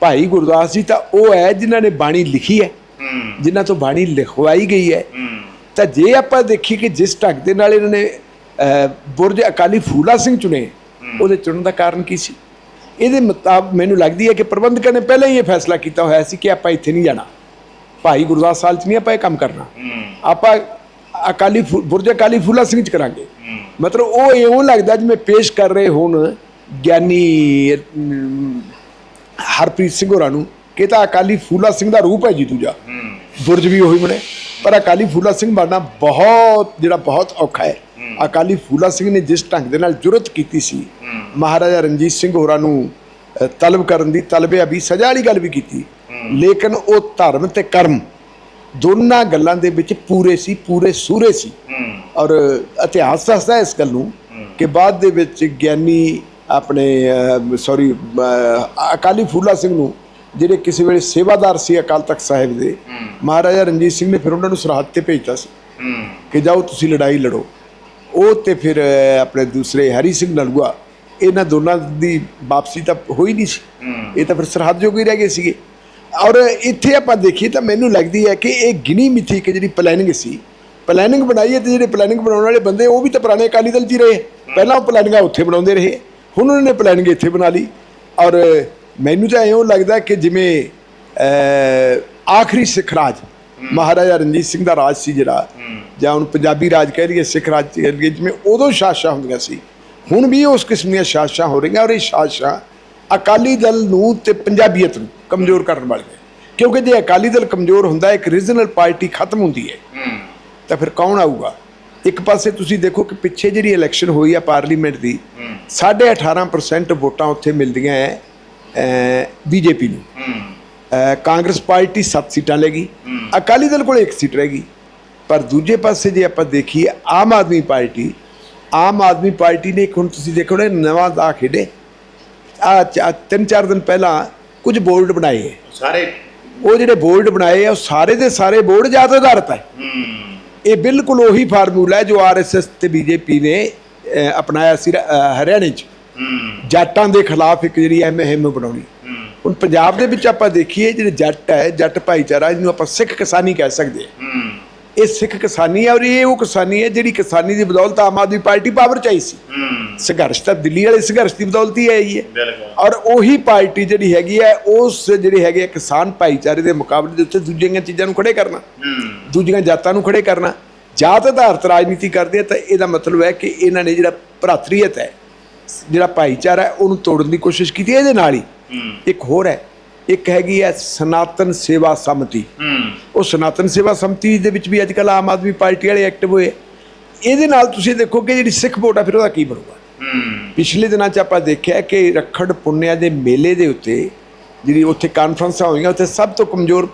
ਭਾਈ ਗੁਰਦਾਸ ਜੀ ਤਾਂ ਉਹ ਹੈ ਜਿਨ੍ਹਾਂ ਨੇ ਬਾਣੀ ਲਿਖੀ ਹੈ। ਜਿਨ੍ਹਾਂ ਤੋਂ ਬਾਣੀ ਲਿਖਵਾਈ ਗਈ ਹੈ। ਤਾਂ ਜੇ ਆਪਾਂ ਦੇਖੀਏ ਕਿ ਜਿਸ ਢੰਗ ਦੇ ਨਾਲ ਇਹਨਾਂ ਨੇ ਬੁਰਜ ਅਕਾਲੀ ਫੂਲਾ ਸਿੰਘ ਚੁਣੇ ਉਹਦੇ ਚੁਣਨ ਦਾ ਕਾਰਨ ਕੀ ਸੀ? ਇਹਦੇ ਮੁਤਾਬਕ ਮੈਨੂੰ ਲੱਗਦੀ ਹੈ ਕਿ ਪ੍ਰਬੰਧਕਾਂ ਨੇ ਪਹਿਲਾਂ ਹੀ ਇਹ ਫੈਸਲਾ ਕੀਤਾ ਹੋਇਆ ਸੀ ਕਿ ਆਪਾਂ ਇੱਥੇ ਨਹੀਂ ਜਾਣਾ। ਭਾਈ ਗੁਰਦਾਸ ਸਾਲ ਚ ਨਹੀਂ ਆਪਾਂ ਇਹ ਕੰਮ ਕਰਨਾ। ਆਪਾਂ ਅਕਾਲੀ ਬੁਰਜ ਅਕਾਲੀ ਫੂਲਾ ਸਿੰਘ ਚ ਕਰਾਂਗੇ। ਮਤਲਬ ਉਹ ਇਉਂ ਲੱਗਦਾ ਜਿਵੇਂ ਪੇਸ਼ ਕਰ ਰਹੇ ਹੁਣ ਗਿਆਨੀ ਹਰਪ੍ਰੀਤ ਸਿੰਘ ਹੋਰਾਂ ਨੂੰ ਕਿ ਇਹ ਤਾਂ ਅਕਾਲੀ ਫੂਲਾ ਸਿੰਘ ਦਾ ਰੂਪ ਹੈ ਜੀ ਦੂਜਾ। ਬੁਰਜ ਵੀ ਉਹੀ ਬਣੇ। ਪਰ ਅਕਾਲੀ ਫੂਲਾ ਸਿੰਘ ਬਣਨਾ ਬਹੁਤ ਜਿਹੜਾ ਬਹੁਤ ਔਖਾ ਹੈ। ਅਕਾਲੀ ਫੂਲਾ ਸਿੰਘ ਨੇ ਜਿਸ ਢੰਗ ਦੇ ਨਾਲ ਜੁਰਤ ਕੀਤੀ ਸੀ ਮਹਾਰਾਜਾ ਰਣਜੀਤ ਸਿੰਘ ਹੋਰਾਂ ਨੂੰ ਤਲਬ ਕਰਨ ਦੀ ਤਲਬੇ ਅਭੀ ਸਜ਼ਾ ਵਾਲੀ ਗੱਲ ਵੀ ਕੀਤੀ। ਲੇਕਿਨ ਉਹ ਧਰਮ ਤੇ ਕਰਮ ਦੋਨਾਂ ਗੱਲਾਂ ਦੇ ਵਿੱਚ ਪੂਰੇ ਸੀ ਪੂਰੇ ਸੂਰੇ ਸੀ। ਔਰ ਇਤਿਹਾਸ ਦੱਸਦਾ ਇਸ ਗੱਲ ਨੂੰ ਕਿ ਬਾਅਦ ਦੇ ਵਿੱਚ ਗਿਆਨੀ ਆਪਣੇ ਸੌਰੀ ਅਕਾਲੀ ਫੂਲਾ ਸਿੰਘ ਨੂੰ ਜਿਹੜੇ ਕਿਸੇ ਵੇਲੇ ਸੇਵਾਦਾਰ ਸੀ ਅਕਾਲ ਤਖਤ ਸਾਹਿਬ ਦੇ ਮਹਾਰਾਜਾ ਰਣਜੀਤ ਸਿੰਘ ਨੇ ਫਿਰ ਉਹਨਾਂ ਨੂੰ ਸਰਹੱਦ ਤੇ ਭੇਜਤਾ ਸੀ। ਕਿ ਜਾਓ ਤੁਸੀਂ ਲੜਾਈ ਲੜੋ। ਉਹ ਤੇ ਫਿਰ ਆਪਣੇ ਦੂਸਰੇ ਹਰੀ ਸਿੰਘ ਨਲੂਆ ਇਹਨਾਂ ਦੋਨਾਂ ਦੀ ਵਾਪਸੀ ਤਾਂ ਹੋਈ ਨਹੀਂ ਸੀ। ਇਹ ਤਾਂ ਫਿਰ ਸਰਹੱਦ ਜੋਗੇ ਹੀ ਰਹਿ ਗਏ ਸੀਗੇ। ਔਰ ਇੱਥੇ ਆਪਾਂ ਦੇਖੀਏ ਤਾਂ ਮੈਨੂੰ ਲੱਗਦੀ ਹੈ ਕਿ ਇਹ ਗਿਣੀ ਮਿਥੀ ਕਿ ਜਿਹੜੀ ਪਲੈਨਿੰਗ ਸੀ ਪਲੈਨਿੰਗ ਬਣਾਈ ਹੈ ਤੇ ਜਿਹੜੇ ਪਲੈਨਿੰਗ ਬਣਾਉਣ ਵਾਲੇ ਬੰਦੇ ਉਹ ਵੀ ਤਾਂ ਪੁਰਾਣੇ ਅਕਾਲੀ ਦਲ 'ਚ ਹੀ ਰਹੇ। ਪਹਿਲਾਂ ਉਹ ਪਲੈਨਿੰਗਾਂ ਉੱਥੇ ਬਣਾਉਂਦੇ ਰਹੇ। ਹੁਣ ਉਹਨਾਂ ਨੇ ਪਲੈਨਿੰਗ ਇੱਥੇ ਬਣਾ ਲਈ। ਔਰ ਮੈਨੂੰ ਤਾਂ ਇਉਂ ਲੱਗਦਾ ਕਿ ਜਿਵੇਂ ਆਖਰੀ ਸਿੱਖ ਰਾਜ ਮਹਾਰਾਜਾ ਰਣਜੀਤ ਸਿੰਘ ਦਾ ਰਾਜ ਸੀ ਜਿਹੜਾ ਜਾਂ ਹੁਣ ਪੰਜਾਬੀ ਰਾਜ ਕਹਿ ਲਈਏ ਸਿੱਖ ਰਾਜ ਕਹਿ ਲਈਏ ਜਿਵੇਂ ਉਦੋਂ ਸ਼ਾਸਕਾਂ ਹੁੰਦੀਆਂ ਸੀ। ਹੁਣ ਵੀ ਉਸ ਕਿਸਮ ਦੀਆਂ ਸ਼ਾਸਕਾਂ ਹੋ ਰਹੀਆਂ ਔਰ ਇਹ ਸ਼ਾਸਕਾਂ ਅਕਾਲੀ ਦਲ ਨੂੰ ਤੇ ਪੰਜਾਬੀਅਤ ਨੂੰ ਕਮਜ਼ੋਰ ਕਰਨ ਵਾਲੀਆਂ ਕਿਉਂਕਿ ਜੇ ਅਕਾਲੀ ਦਲ ਕਮਜ਼ੋਰ ਹੁੰਦਾ ਇੱਕ ਰੀਜਨਲ ਪਾਰਟੀ ਖਤਮ ਹੁੰਦੀ ਹੈ। ਤਾਂ ਫਿਰ ਕੌਣ ਆਊਗਾ? ਇੱਕ ਪਾਸੇ ਤੁਸੀਂ ਦੇਖੋ ਕਿ ਪਿੱਛੇ ਜਿਹੜੀ ਇਲੈਕਸ਼ਨ ਹੋਈ ਆ ਪਾਰਲੀਮੈਂਟ ਦੀ 18.5% ਵੋਟਾਂ ਉੱਥੇ ਮਿਲਦੀਆਂ ਹੈ ਬੀਜੇਪੀ ਨੂੰ। ਕਾਂਗਰਸ ਪਾਰਟੀ 7 ਸੀਟਾਂ ਲੈ ਗਈ। ਅਕਾਲੀ ਦਲ ਕੋਲ ਇੱਕ ਸੀਟ ਰਹਿ ਗਈ। ਪਰ ਦੂਜੇ ਪਾਸੇ ਜੇ ਆਪਾਂ ਦੇਖੀਏ ਆਮ ਆਦਮੀ ਪਾਰਟੀ ਆਮ ਆਦਮੀ ਪਾਰਟੀ ਨੇ ਹੁਣ ਤੁਸੀਂ ਦੇਖੋ ਨਾ ਨਵਾਂ ਦਾ ਖੇਡੇ। ਆ ਤਿੰਨ ਚਾਰ ਦਿਨ ਪਹਿਲਾਂ ਕੁਝ ਬੋਰਡ ਬਣਾਏ ਸਾਰੇ। ਉਹ ਜਿਹੜੇ ਬੋਰਡ ਬਣਾਏ ਆ ਉਹ ਸਾਰੇ ਦੇ ਸਾਰੇ ਬੋਰਡ ਜਾਤ ਆਧਾਰਿਤ ਹੈ। ਇਹ ਬਿਲਕੁਲ ਉਹੀ ਫਾਰਮੂਲਾ ਹੈ ਜੋ ਆਰਐਸਐਸ ਤੇ ਬੀਜੇਪੀ ਨੇ ਅਪਣਾਇਆ ਸੀ ਹਰਿਆਣੇ 'ਚ। ਜੱਟਾਂ ਦੇ ਖਿਲਾਫ ਇੱਕ ਜਿਹੜੀ ਹੈ ਮੁਹਿੰਮ ਬਣਾਉਣੀ ਹੁਣ ਪੰਜਾਬ ਦੇ ਵਿੱਚ ਆਪਾਂ ਦੇਖੀਏ ਜਿਹੜੇ ਜੱਟ ਹੈ ਜੱਟ ਭਾਈਚਾਰਾ ਜਿਹਨੂੰ ਆਪਾਂ ਸਿੱਖ ਕਿਸਾਨੀ ਕਹਿ ਸਕਦੇ ਹਾਂ। ਇਹ ਸਿੱਖ ਕਿਸਾਨੀ ਹੈ ਔਰ ਇਹ ਉਹ ਕਿਸਾਨੀ ਹੈ ਜਿਹੜੀ ਕਿਸਾਨੀ ਦੀ ਬਦੌਲਤ ਆਮ ਆਦਮੀ ਪਾਰਟੀ ਪਾਵਰ ਚ ਆਈ ਸੀ। ਸੰਘਰਸ਼ ਤਾਂ ਦਿੱਲੀ ਵਾਲੇ ਸੰਘਰਸ਼ ਦੀ ਬਦੌਲਤ ਹੀ ਆਈ ਹੈ। ਔਰ ਉਹੀ ਪਾਰਟੀ ਜਿਹੜੀ ਹੈਗੀ ਹੈ ਉਸ ਜਿਹੜੀ ਹੈਗੀ ਹੈ ਕਿਸਾਨ ਭਾਈਚਾਰੇ ਦੇ ਮੁਕਾਬਲੇ ਦੇ ਉੱਤੇ ਦੂਜੀਆਂ ਚੀਜ਼ਾਂ ਨੂੰ ਖੜੇ ਕਰਨਾ ਦੂਜੀਆਂ ਜਾਤਾਂ ਨੂੰ ਖੜੇ ਕਰਨਾ ਜਾਤ ਆਧਾਰਿਤ ਰਾਜਨੀਤੀ ਕਰਦੇ ਆ ਤਾਂ ਇਹਦਾ ਮਤਲਬ ਹੈ ਕਿ ਇਹਨਾਂ ਨੇ ਜਿਹੜਾ ਭਰਾਤਰੀਅਤ ਹੈ ਜਿਹੜਾ ਭਾਈਚਾਰਾ ਹੈ ਉਹਨੂੰ ਤੋੜਨ ਦੀ ਕੋਸ਼ਿਸ਼ ਕੀਤੀ ਇਹਦੇ ਨਾਲ ਹੀ। ਇੱਕ ਹੋਰ ਹੈ ਇੱਕ ਹੈਗੀ ਹੈ ਸਨਾਤਨ ਸੇਵਾ ਸਮਤੀ। ਉਹ ਸਨਾਤਨ ਸੇਵਾ ਸਮਤੀ ਦੇ ਵਿੱਚ ਵੀ ਅੱਜ ਕੱਲ੍ਹ ਆਮ ਆਦਮੀ ਪਾਰਟੀ ਵਾਲੇ ਐਕਟਿਵ ਹੋਏ। ਇਹਦੇ ਨਾਲ ਤੁਸੀਂ ਦੇਖੋ ਕਿ ਜਿਹੜੀ ਸਿੱਖ ਵੋਟ ਆ ਫਿਰ ਉਹਦਾ ਕੀ ਬਣੂਗਾ? ਪਿਛਲੇ ਦਿਨਾਂ 'ਚ ਆਪਾਂ ਦੇਖਿਆ ਕਿ ਰੱਖੜ ਪੁੰਨਿਆ ਦੇ ਮੇਲੇ ਦੇ ਉੱਤੇ ਜਿਹੜੀ ਉੱਥੇ ਕਾਨਫਰੰਸਾਂ ਹੋਈਆਂ ਉੱਥੇ ਸਭ ਤੋਂ ਕਮਜ਼ੋਰ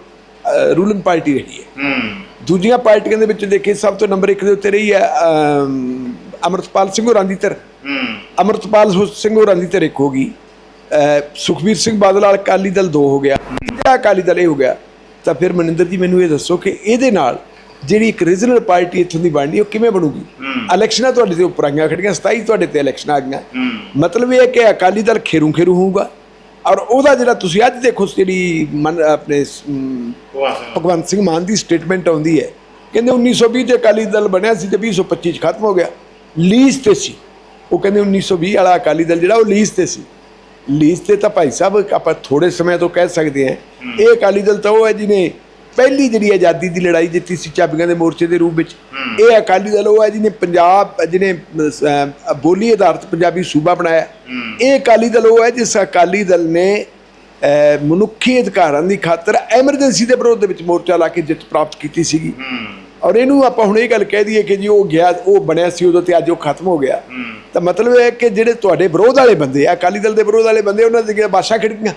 ਰੂਲਿੰਗ ਪਾਰਟੀ ਰਹੀ ਹੈ। ਦੂਜੀਆਂ ਪਾਰਟੀਆਂ ਦੇ ਵਿੱਚ ਦੇਖੇ ਸਭ ਤੋਂ ਨੰਬਰ 1 ਦੇ ਉੱਤੇ ਰਹੀ ਹੈ ਅਮ, ਅਮਰਤਪਾਲ ਸਿੰਘ ਹੋਰਾਂ ਦੀ ਧਿਰ। ਅਮਰਤਪਾਲ ਸਿੰਘ ਹੋਰਾਂ ਦੀ ਧਿਰ ਇੱਕ ਹੋ ਗਈ। ਸੁਖਬੀਰ ਸਿੰਘ ਬਾਦਲ ਵਾਲਾ ਅਕਾਲੀ ਦਲ ਦੋ ਹੋ ਗਿਆ। ਜਿਹੜਾ ਅਕਾਲੀ ਦਲ ਇਹ ਹੋ ਗਿਆ ਤਾਂ ਫਿਰ ਮਨਿੰਦਰ ਜੀ ਮੈਨੂੰ ਇਹ ਦੱਸੋ ਕਿ ਇਹਦੇ ਨਾਲ ਜਿਹੜੀ ਇੱਕ ਰੀਜਨਲ ਪਾਰਟੀ ਇੱਥੋਂ ਦੀ ਬਣਨੀ ਉਹ ਕਿਵੇਂ ਬਣੂਗੀ? ਇਲੈਕਸ਼ਨਾਂ ਤੁਹਾਡੇ ਤੇ ਉੱਪਰ ਆਈਆਂ ਖੜੀਆਂ 27 ਤੁਹਾਡੇ ਤੇ ਇਲੈਕਸ਼ਨਾਂ ਆ ਗਈਆਂ ਮਤਲਬ ਇਹ ਹੈ ਕਿ ਅਕਾਲੀ ਦਲ ਖੇਰੂ ਖੇਰੂ ਹੋਊਗਾ ਔਰ ਉਹਦਾ ਜਿਹੜਾ ਤੁਸੀਂ ਅੱਜ ਦੇਖੋ ਜਿਹੜੀ ਮਨ ਆਪਣੇ ਭਗਵੰਤ ਸਿੰਘ। ਮਾਨ ਦੀ ਸਟੇਟਮੈਂਟ ਆਉਂਦੀ ਹੈ ਕਹਿੰਦੇ 1920 ਚ ਅਕਾਲੀ ਦਲ ਬਣਿਆ ਸੀ ਤੇ 2025 ਚ ਖਤਮ ਹੋ ਗਿਆ। ਲੀਜ਼ ਤੇ ਸੀ। ਉਹ ਕਹਿੰਦੇ 1920 ਵਾਲਾ ਅਕਾਲੀ ਦਲ ਜਿਹੜਾ ਉਹ ਲੀਜ਼ ਤੇ ਸੀ। ਲੀਜ਼ ਤੇ ਤਾਂ ਭਾਈ ਸਾਹਿਬ ਆਪਾਂ ਥੋੜੇ ਸਮੇਂ ਤੋਂ ਕਹਿ ਸਕਦੇ ਹਾਂ। ਇਹ ਅਕਾਲੀ ਦਲ ਤਾਂ ਉਹ ਹੈ ਜਿਹਨੇ ਪਹਿਲੀ ਜਿਹੜੀ ਆਜ਼ਾਦੀ ਦੀ ਲੜਾਈ ਜਿੱਤੀ ਸੀ ਚਾਬੀਆਂ ਦੇ ਮੋਰਚੇ ਦੇ ਰੂਪ ਵਿੱਚ ਇਹ ਅਕਾਲੀ ਦਲ ਉਹ ਹੈ ਜਿਹਨੇ ਪੰਜਾਬ ਜਿਹਨੇ ਬੋਲੀ ਆਧਾਰਿਤ ਪੰਜਾਬੀ ਸੂਬਾ ਬਣਾਇਆ। ਇਹ ਅਕਾਲੀ ਦਲ ਉਹ ਹੈ ਜਿਸ ਅਕਾਲੀ ਦਲ ਨੇ ਮਨੁੱਖੀ ਅਧਿਕਾਰਾਂ ਦੀ ਖਾਤਰ ਐਮਰਜੈਂਸੀ ਦੇ ਵਿਰੋਧ ਦੇ ਵਿੱਚ ਮੋਰਚਾ ਲਾ ਕੇ ਜਿੱਤ ਪ੍ਰਾਪਤ ਕੀਤੀ ਸੀਗੀ। ਔਰ ਇਹਨੂੰ ਆਪਾਂ ਹੁਣ ਇਹ ਗੱਲ ਕਹਿ ਦਈਏ ਕਿ ਜੀ ਉਹ ਗਿਆ ਉਹ ਬਣਿਆ ਸੀ ਉਦੋਂ ਤੇ ਅੱਜ ਉਹ ਖਤਮ ਹੋ ਗਿਆ। ਤਾਂ ਮਤਲਬ ਇਹ ਹੈ ਕਿ ਜਿਹੜੇ ਤੁਹਾਡੇ ਵਿਰੋਧ ਵਾਲੇ ਬੰਦੇ ਆ ਅਕਾਲੀ ਦਲ ਦੇ ਵਿਰੋਧ ਵਾਲੇ ਬੰਦੇ ਉਹਨਾਂ ਦੀਆਂ ਬਾਸ਼ਾ ਖਿੜਕੀਆਂ।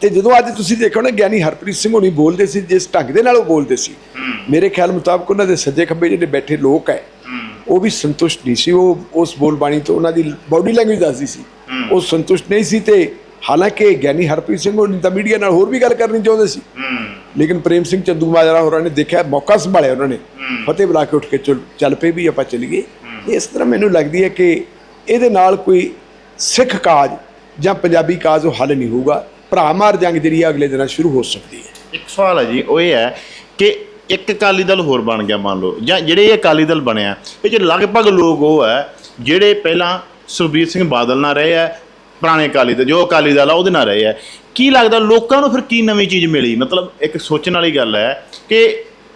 ਤੇ ਜਦੋਂ ਅੱਜ ਤੁਸੀਂ ਦੇਖੋ ਨਾ ਗਿਆਨੀ ਹਰਪ੍ਰੀਤ ਸਿੰਘ ਹੋਣੀ ਬੋਲਦੇ ਸੀ ਜਿਸ ਢੰਗ ਦੇ ਨਾਲ ਉਹ ਬੋਲਦੇ ਸੀ। ਮੇਰੇ ਖਿਆਲ ਮੁਤਾਬਕ ਉਹਨਾਂ ਦੇ ਸੱਜੇ ਖੱਬੇ ਜਿਹੜੇ ਬੈਠੇ ਲੋਕ ਹੈ ਉਹ ਵੀ ਸੰਤੁਸ਼ਟ ਨਹੀਂ ਸੀ। ਉਹ ਉਸ ਬੋਲ ਬਾਣੀ ਤੋਂ ਉਹਨਾਂ ਦੀ ਬਾਡੀ ਲੈਂਗੁਏਜ ਦੱਸਦੀ ਸੀ। ਉਹ ਸੰਤੁਸ਼ਟ ਨਹੀਂ ਸੀ ਤੇ ਹਾਲਾਂਕਿ ਗਿਆਨੀ ਹਰਪ੍ਰੀਤ ਸਿੰਘ ਹੋਣੀ ਤਾਂ ਮੀਡੀਆ ਨਾਲ ਹੋਰ ਵੀ ਗੱਲ ਕਰਨੀ ਚਾਹੁੰਦੇ ਸੀ। ਲੇਕਿਨ ਪ੍ਰੇਮ ਸਿੰਘ ਚੰਦੂ ਮਾਜਰਾ ਹੋਰਾਂ ਨੇ ਦੇਖਿਆ ਮੌਕਾ ਸੰਭਾਲਿਆ ਉਹਨਾਂ ਨੇ। ਫਤਿਹ ਬੁਲਾ ਕੇ ਉੱਠ ਕੇ ਚੱਲ- ਚੱਲ ਪਏ ਵੀ ਆਪਾਂ ਚੱਲੀਏ। ਇਸ ਤਰ੍ਹਾਂ ਮੈਨੂੰ ਲੱਗਦੀ ਹੈ ਕਿ ਇਹਦੇ ਨਾਲ ਕੋਈ ਸਿੱਖ ਕਾਜ ਜਾਂ ਪੰਜਾਬੀ ਕਾਜ ਉਹ ਹੱਲ ਨਹੀਂ ਹੋਊਗਾ। ਭਰਾ ਮਾਰ ਜੰਗ ਜਿਹੜੀ ਅਗਲੇ ਦਿਨਾਂ ਸ਼ੁਰੂ ਹੋ ਸਕਦੀ ਹੈ। ਇੱਕ ਸਵਾਲ ਹੈ ਜੀ ਉਹ ਇਹ ਹੈ ਕਿ ਇੱਕ ਅਕਾਲੀ ਦਲ ਹੋਰ ਬਣ ਗਿਆ ਮੰਨ ਲਓ ਜਾਂ ਜਿਹੜੇ ਇਹ ਅਕਾਲੀ ਦਲ ਬਣਿਆ ਇਹ ਚ ਲਗਭਗ ਲੋਕ ਉਹ ਹੈ ਜਿਹੜੇ ਪਹਿਲਾਂ ਸੁਖਬੀਰ ਸਿੰਘ ਬਾਦਲ ਨਾਲ ਰਹੇ ਆ ਪੁਰਾਣੇ ਅਕਾਲੀ ਦਲ, ਜੋ ਅਕਾਲੀ ਦਲ ਆ, ਉਹਦੇ ਨਾਲ ਰਹੇ ਆ। ਕੀ ਲੱਗਦਾ ਲੋਕਾਂ ਨੂੰ ਫਿਰ ਕੀ ਨਵੀਂ ਚੀਜ਼ ਮਿਲੀ? ਮਤਲਬ ਇੱਕ ਸੋਚਣ ਵਾਲੀ ਗੱਲ ਹੈ ਕਿ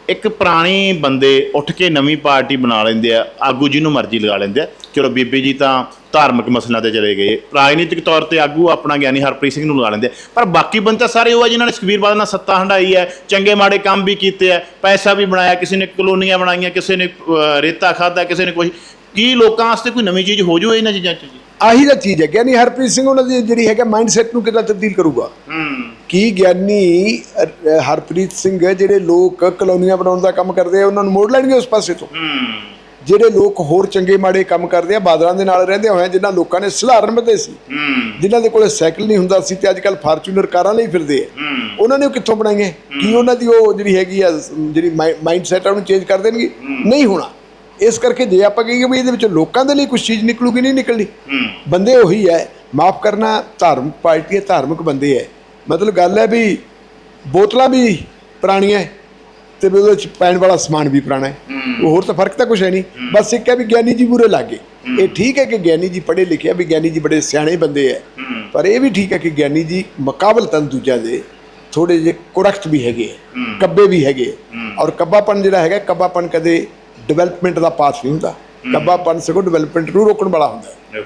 ਇੱਕ ਪੁਰਾਣੇ ਬੰਦੇ ਉੱਠ ਕੇ ਨਵੀਂ ਪਾਰਟੀ ਬਣਾ ਲੈਂਦੇ ਆ, ਆਗੂ ਜਿਹਨੂੰ ਮਰਜ਼ੀ ਲਗਾ ਲੈਂਦੇ ਆ। ਚਲੋ ਬੀਬੀ ਜੀ ਤਾਂ ਧਾਰਮਿਕ ਮਸਲਿਆਂ ਤੇ ਚਲੇ ਗਏ। ਰਾਜਨੀਤਿਕ ਤੌਰ ਤੇ ਆਗੂ ਆਪਣਾ ਗਿਆਨੀ ਹਰਪ੍ਰੀਤ ਸਿੰਘ ਨੂੰ ਲਗਾ ਲੈਂਦੇ ਆ। ਪਰ ਬਾਕੀ ਬੰਦੇ ਤਾਂ ਸਾਰੇ ਉਹ ਆ ਜਿਨ੍ਹਾਂ ਨੇ ਸੁਖਬੀਰ ਬਾਦਲ ਨਾਲ ਸੱਤਾ ਹੰਡਾਈ ਹੈ, ਚੰਗੇ ਮਾੜੇ ਕੰਮ ਵੀ ਕੀਤੇ ਆ, ਪੈਸਾ ਵੀ ਬਣਾਇਆ, ਕਿਸੇ ਨੇ ਕਲੋਨੀਆਂ ਬਣਾਈਆਂ, ਕਿਸੇ ਨੇ ਰੇਤਾ ਖਾਦਾ ਕਿਸੇ ਨੇ ਕੁਝ ਕੀ ਲੋਕਾਂ ਵਾਸਤੇ ਕੋਈ ਨਵੀਂ ਚੀਜ਼ ਹੋ ਜੂ ਇਹਨਾਂ ਚੀਜ਼ਾਂ 'ਚ ਜੀ? ਆਹੀ ਤਾਂ ਚੀਜ਼ ਹੈ। ਗਿਆਨੀ ਹਰਪ੍ਰੀਤ ਸਿੰਘ ਉਹਨਾਂ ਦੀ ਜਿਹੜੀ ਹੈਗਾ ਮਾਈਂਡਸੈਟ ਨੂੰ ਕਿੱਦਾਂ ਤਬਦੀਲ ਕਰੂਗਾ? ਹੂੰ। ਕੀ ਗਿਆਨੀ ਹਰਪ੍ਰੀਤ ਸਿੰਘ ਜਿਹੜੇ ਲੋਕ ਕਲੋਨੀਆਂ ਬਣਾਉਣ ਦਾ ਕੰਮ ਕਰਦੇ ਆ ਉਹਨਾਂ ਨੂੰ ਮੋੜ ਲੈਣਗੇ ਉਸ ਪਾਸੇ ਤੋਂ? ਜਿਹੜੇ ਲੋਕ ਹੋਰ ਚੰਗੇ ਮਾੜੇ ਕੰਮ ਕਰਦੇ ਆ ਬਾਦਲਾਂ ਦੇ ਨਾਲ ਰਹਿੰਦੇ ਹੋਏ ਜਿਨ੍ਹਾਂ ਲੋਕਾਂ ਨੇ ਸਧਾਰਨ ਬੰਦੇ ਸੀ। ਜਿਨ੍ਹਾਂ ਦੇ ਕੋਲੇ ਸਾਈਕਲ ਨਹੀਂ ਹੁੰਦਾ ਸੀ ਤੇ ਅੱਜ ਕੱਲ ਫਾਰਚੂਨਰ ਕਾਰਾਂ ਲਈ ਫਿਰਦੇ ਆ। ਉਹਨਾਂ ਨੇ ਉਹ ਕਿੱਥੋਂ ਬਣਾਈਆਂ? ਕੀ ਉਹਨਾਂ ਦੀ ਉਹ ਜਿਹੜੀ ਹੈਗੀ ਆ ਜਿਹੜੀ ਮਾਈਂਡ ਸੈਟ ਉਹਨੂੰ ਚੇਂਜ ਕਰ ਦੇਣਗੇ? ਨਹੀਂ ਹੋਣਾ। ਇਸ ਕਰਕੇ ਜੇ ਆਪਾਂ ਕਹੀਏ ਵੀ ਇਹਦੇ ਵਿੱਚ ਲੋਕਾਂ ਦੇ ਲਈ ਕੁਝ ਚੀਜ਼ ਨਿਕਲੂਗੀ ਨਹੀਂ ਨਿਕਲਣੀ ਬੰਦੇ ਉਹੀ ਹੈ ਮਾਫ ਕਰਨਾ ਧਾਰਮਿਕ ਪਾਰਟੀ ਹੈ ਧਾਰਮਿਕ ਬੰਦੇ ਹੈ। ਮਤਲਬ ਗੱਲ ਹੈ ਵੀ ਬੋਤਲਾਂ ਵੀ ਪੁਰਾਣੀਆਂ ਹੈ ਤੇ ਵੀ ਉਹਦੇ ਵਿੱਚ ਪੈਣ ਵਾਲਾ ਸਮਾਨ ਵੀ ਪੁਰਾਣਾ ਹੈ। ਉਹ ਹੋਰ ਤਾਂ ਫ਼ਰਕ ਤਾਂ ਕੁਝ ਹੈ ਨਹੀਂ। ਬਸ ਇੱਕ ਹੈ ਵੀ ਗਿਆਨੀ ਜੀ ਬੁਰੇ ਲੱਗੇ। ਇਹ ਠੀਕ ਹੈ ਕਿ ਗਿਆਨੀ ਜੀ ਪੜ੍ਹੇ ਲਿਖੇ ਆ ਵੀ ਗਿਆਨੀ ਜੀ ਬੜੇ ਸਿਆਣੇ ਬੰਦੇ ਹੈ। ਪਰ ਇਹ ਵੀ ਠੀਕ ਹੈ ਕਿ ਗਿਆਨੀ ਜੀ ਮੁਕਾਬਲਤਨ ਦੂਜਿਆਂ ਦੇ ਥੋੜੇ ਜਿਹੇ ਕੁਰਖਤ ਵੀ ਹੈਗੇ ਕੱਬੇ ਵੀ ਹੈਗੇ। ਔਰ ਕੱਬਾਪਨ ਜਿਹੜਾ ਹੈਗਾ ਕੱਬਾਪਨ ਕਦੇ ਡਿਵੈਲਪਮੈਂਟ ਦਾ ਪਾਥ ਨਹੀਂ ਹੁੰਦਾ। ਕੱਬਾਪਨ ਸਗੋਂ ਡਿਵੈਲਪਮੈਂਟ ਨੂੰ ਰੋਕਣ ਵਾਲਾ ਹੁੰਦਾ। ਹੈ।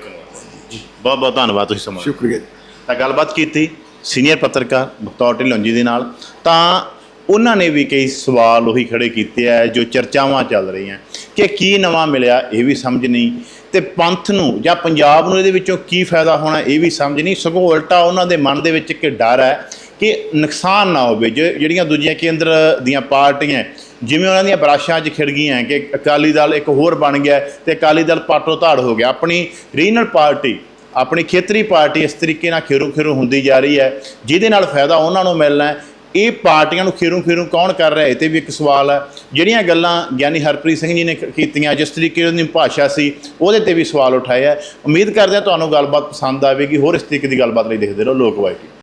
ਬਹੁਤ ਬਹੁਤ ਧੰਨਵਾਦ ਤੁਸੀਂ ਸਮਾਂ ਸ਼ੁਕਰੀਆ ਜੀ। ਤਾਂ ਗੱਲਬਾਤ ਕੀਤੀ ਸੀਨੀਅਰ ਪੱਤਰਕਾਰ ਬਖਤੌਰ ਢਿੱਲੋਂ ਜੀ ਦੇ ਨਾਲ। ਤਾਂ ਉਹਨਾਂ ਨੇ ਵੀ ਕਈ ਸਵਾਲ ਉਹੀ ਖੜੇ ਕੀਤੇ ਆ ਜੋ ਚਰਚਾਵਾਂ ਚੱਲ ਰਹੀਆਂ। ਕਿ ਕੀ ਨਵਾਂ ਮਿਲਿਆ ਇਹ ਵੀ ਸਮਝ ਨਹੀਂ। ਤੇ ਪੰਥ ਨੂੰ ਜਾਂ ਪੰਜਾਬ ਨੂੰ ਇਹਦੇ ਵਿੱਚੋਂ ਕੀ ਫਾਇਦਾ ਹੋਣਾ ਇਹ ਵੀ ਸਮਝ ਨਹੀਂ। ਸਗੋਂ ਉਲਟਾ ਉਹਨਾਂ ਦੇ ਮਨ ਦੇ ਵਿੱਚ ਇੱਕ ਡਰ ਹੈ ਕਿ ਨੁਕਸਾਨ ਨਾ ਹੋਵੇ ਜੋ ਜਿਹੜੀਆਂ ਦੂਜੀਆਂ ਕੇਂਦਰ ਦੀਆਂ ਪਾਰਟੀਆਂ, ਜਿਵੇਂ ਉਹਨਾਂ ਦੀਆਂ ਬਰਾਸ਼ਾਂ 'ਚ ਖਿੜ ਗਈਆਂ ਕਿ ਅਕਾਲੀ ਦਲ ਇੱਕ ਹੋਰ ਬਣ ਗਿਆ ਤੇ ਅਕਾਲੀ ਦਲ ਪਾਟੋ ਧਾੜ ਹੋ ਗਿਆ। ਆਪਣੀ ਰੀਜਨਲ ਪਾਰਟੀ, ਆਪਣੀ ਖੇਤਰੀ ਪਾਰਟੀ ਇਸ ਤਰੀਕੇ ਨਾਲ ਖੇਰੂ ਖੇਰੂ ਹੁੰਦੀ ਜਾ ਰਹੀ ਹੈ, ਜਿਹਦੇ ਨਾਲ ਫਾਇਦਾ ਉਹਨਾਂ ਨੂੰ ਮਿਲਣਾ ਇਹ ਪਾਰਟੀਆਂ ਨੂੰ ਖੇਰੂ ਖੇਰੂ ਕੌਣ ਕਰ ਰਿਹਾ ਇਹ ਤੇ ਵੀ ਇੱਕ ਸਵਾਲ ਹੈ। ਜਿਹੜੀਆਂ ਗੱਲਾਂ ਗਿਆਨੀ ਹਰਪ੍ਰੀਤ ਸਿੰਘ ਜੀ ਨੇ ਕੀਤੀਆਂ, ਜਿਸ ਤਰੀਕੇ ਉਹਦੀ ਭਾਸ਼ਾ ਸੀ, ਉਹਦੇ ਤੇ ਵੀ ਸਵਾਲ ਉਠਾਇਆ ਉਮੀਦ ਕਰਦੇ ਹਾਂ ਤੁਹਾਨੂੰ ਗੱਲਬਾਤ ਪਸੰਦ ਆਵੇਗੀ, ਹੋਰ ਇਸ ਤਰੀਕੇ ਦੀ ਗੱਲਬਾਤ ਲਈ ਦੇਖਦੇ ਰਹੋ ਲੋਕ ਵਾਈਟੀ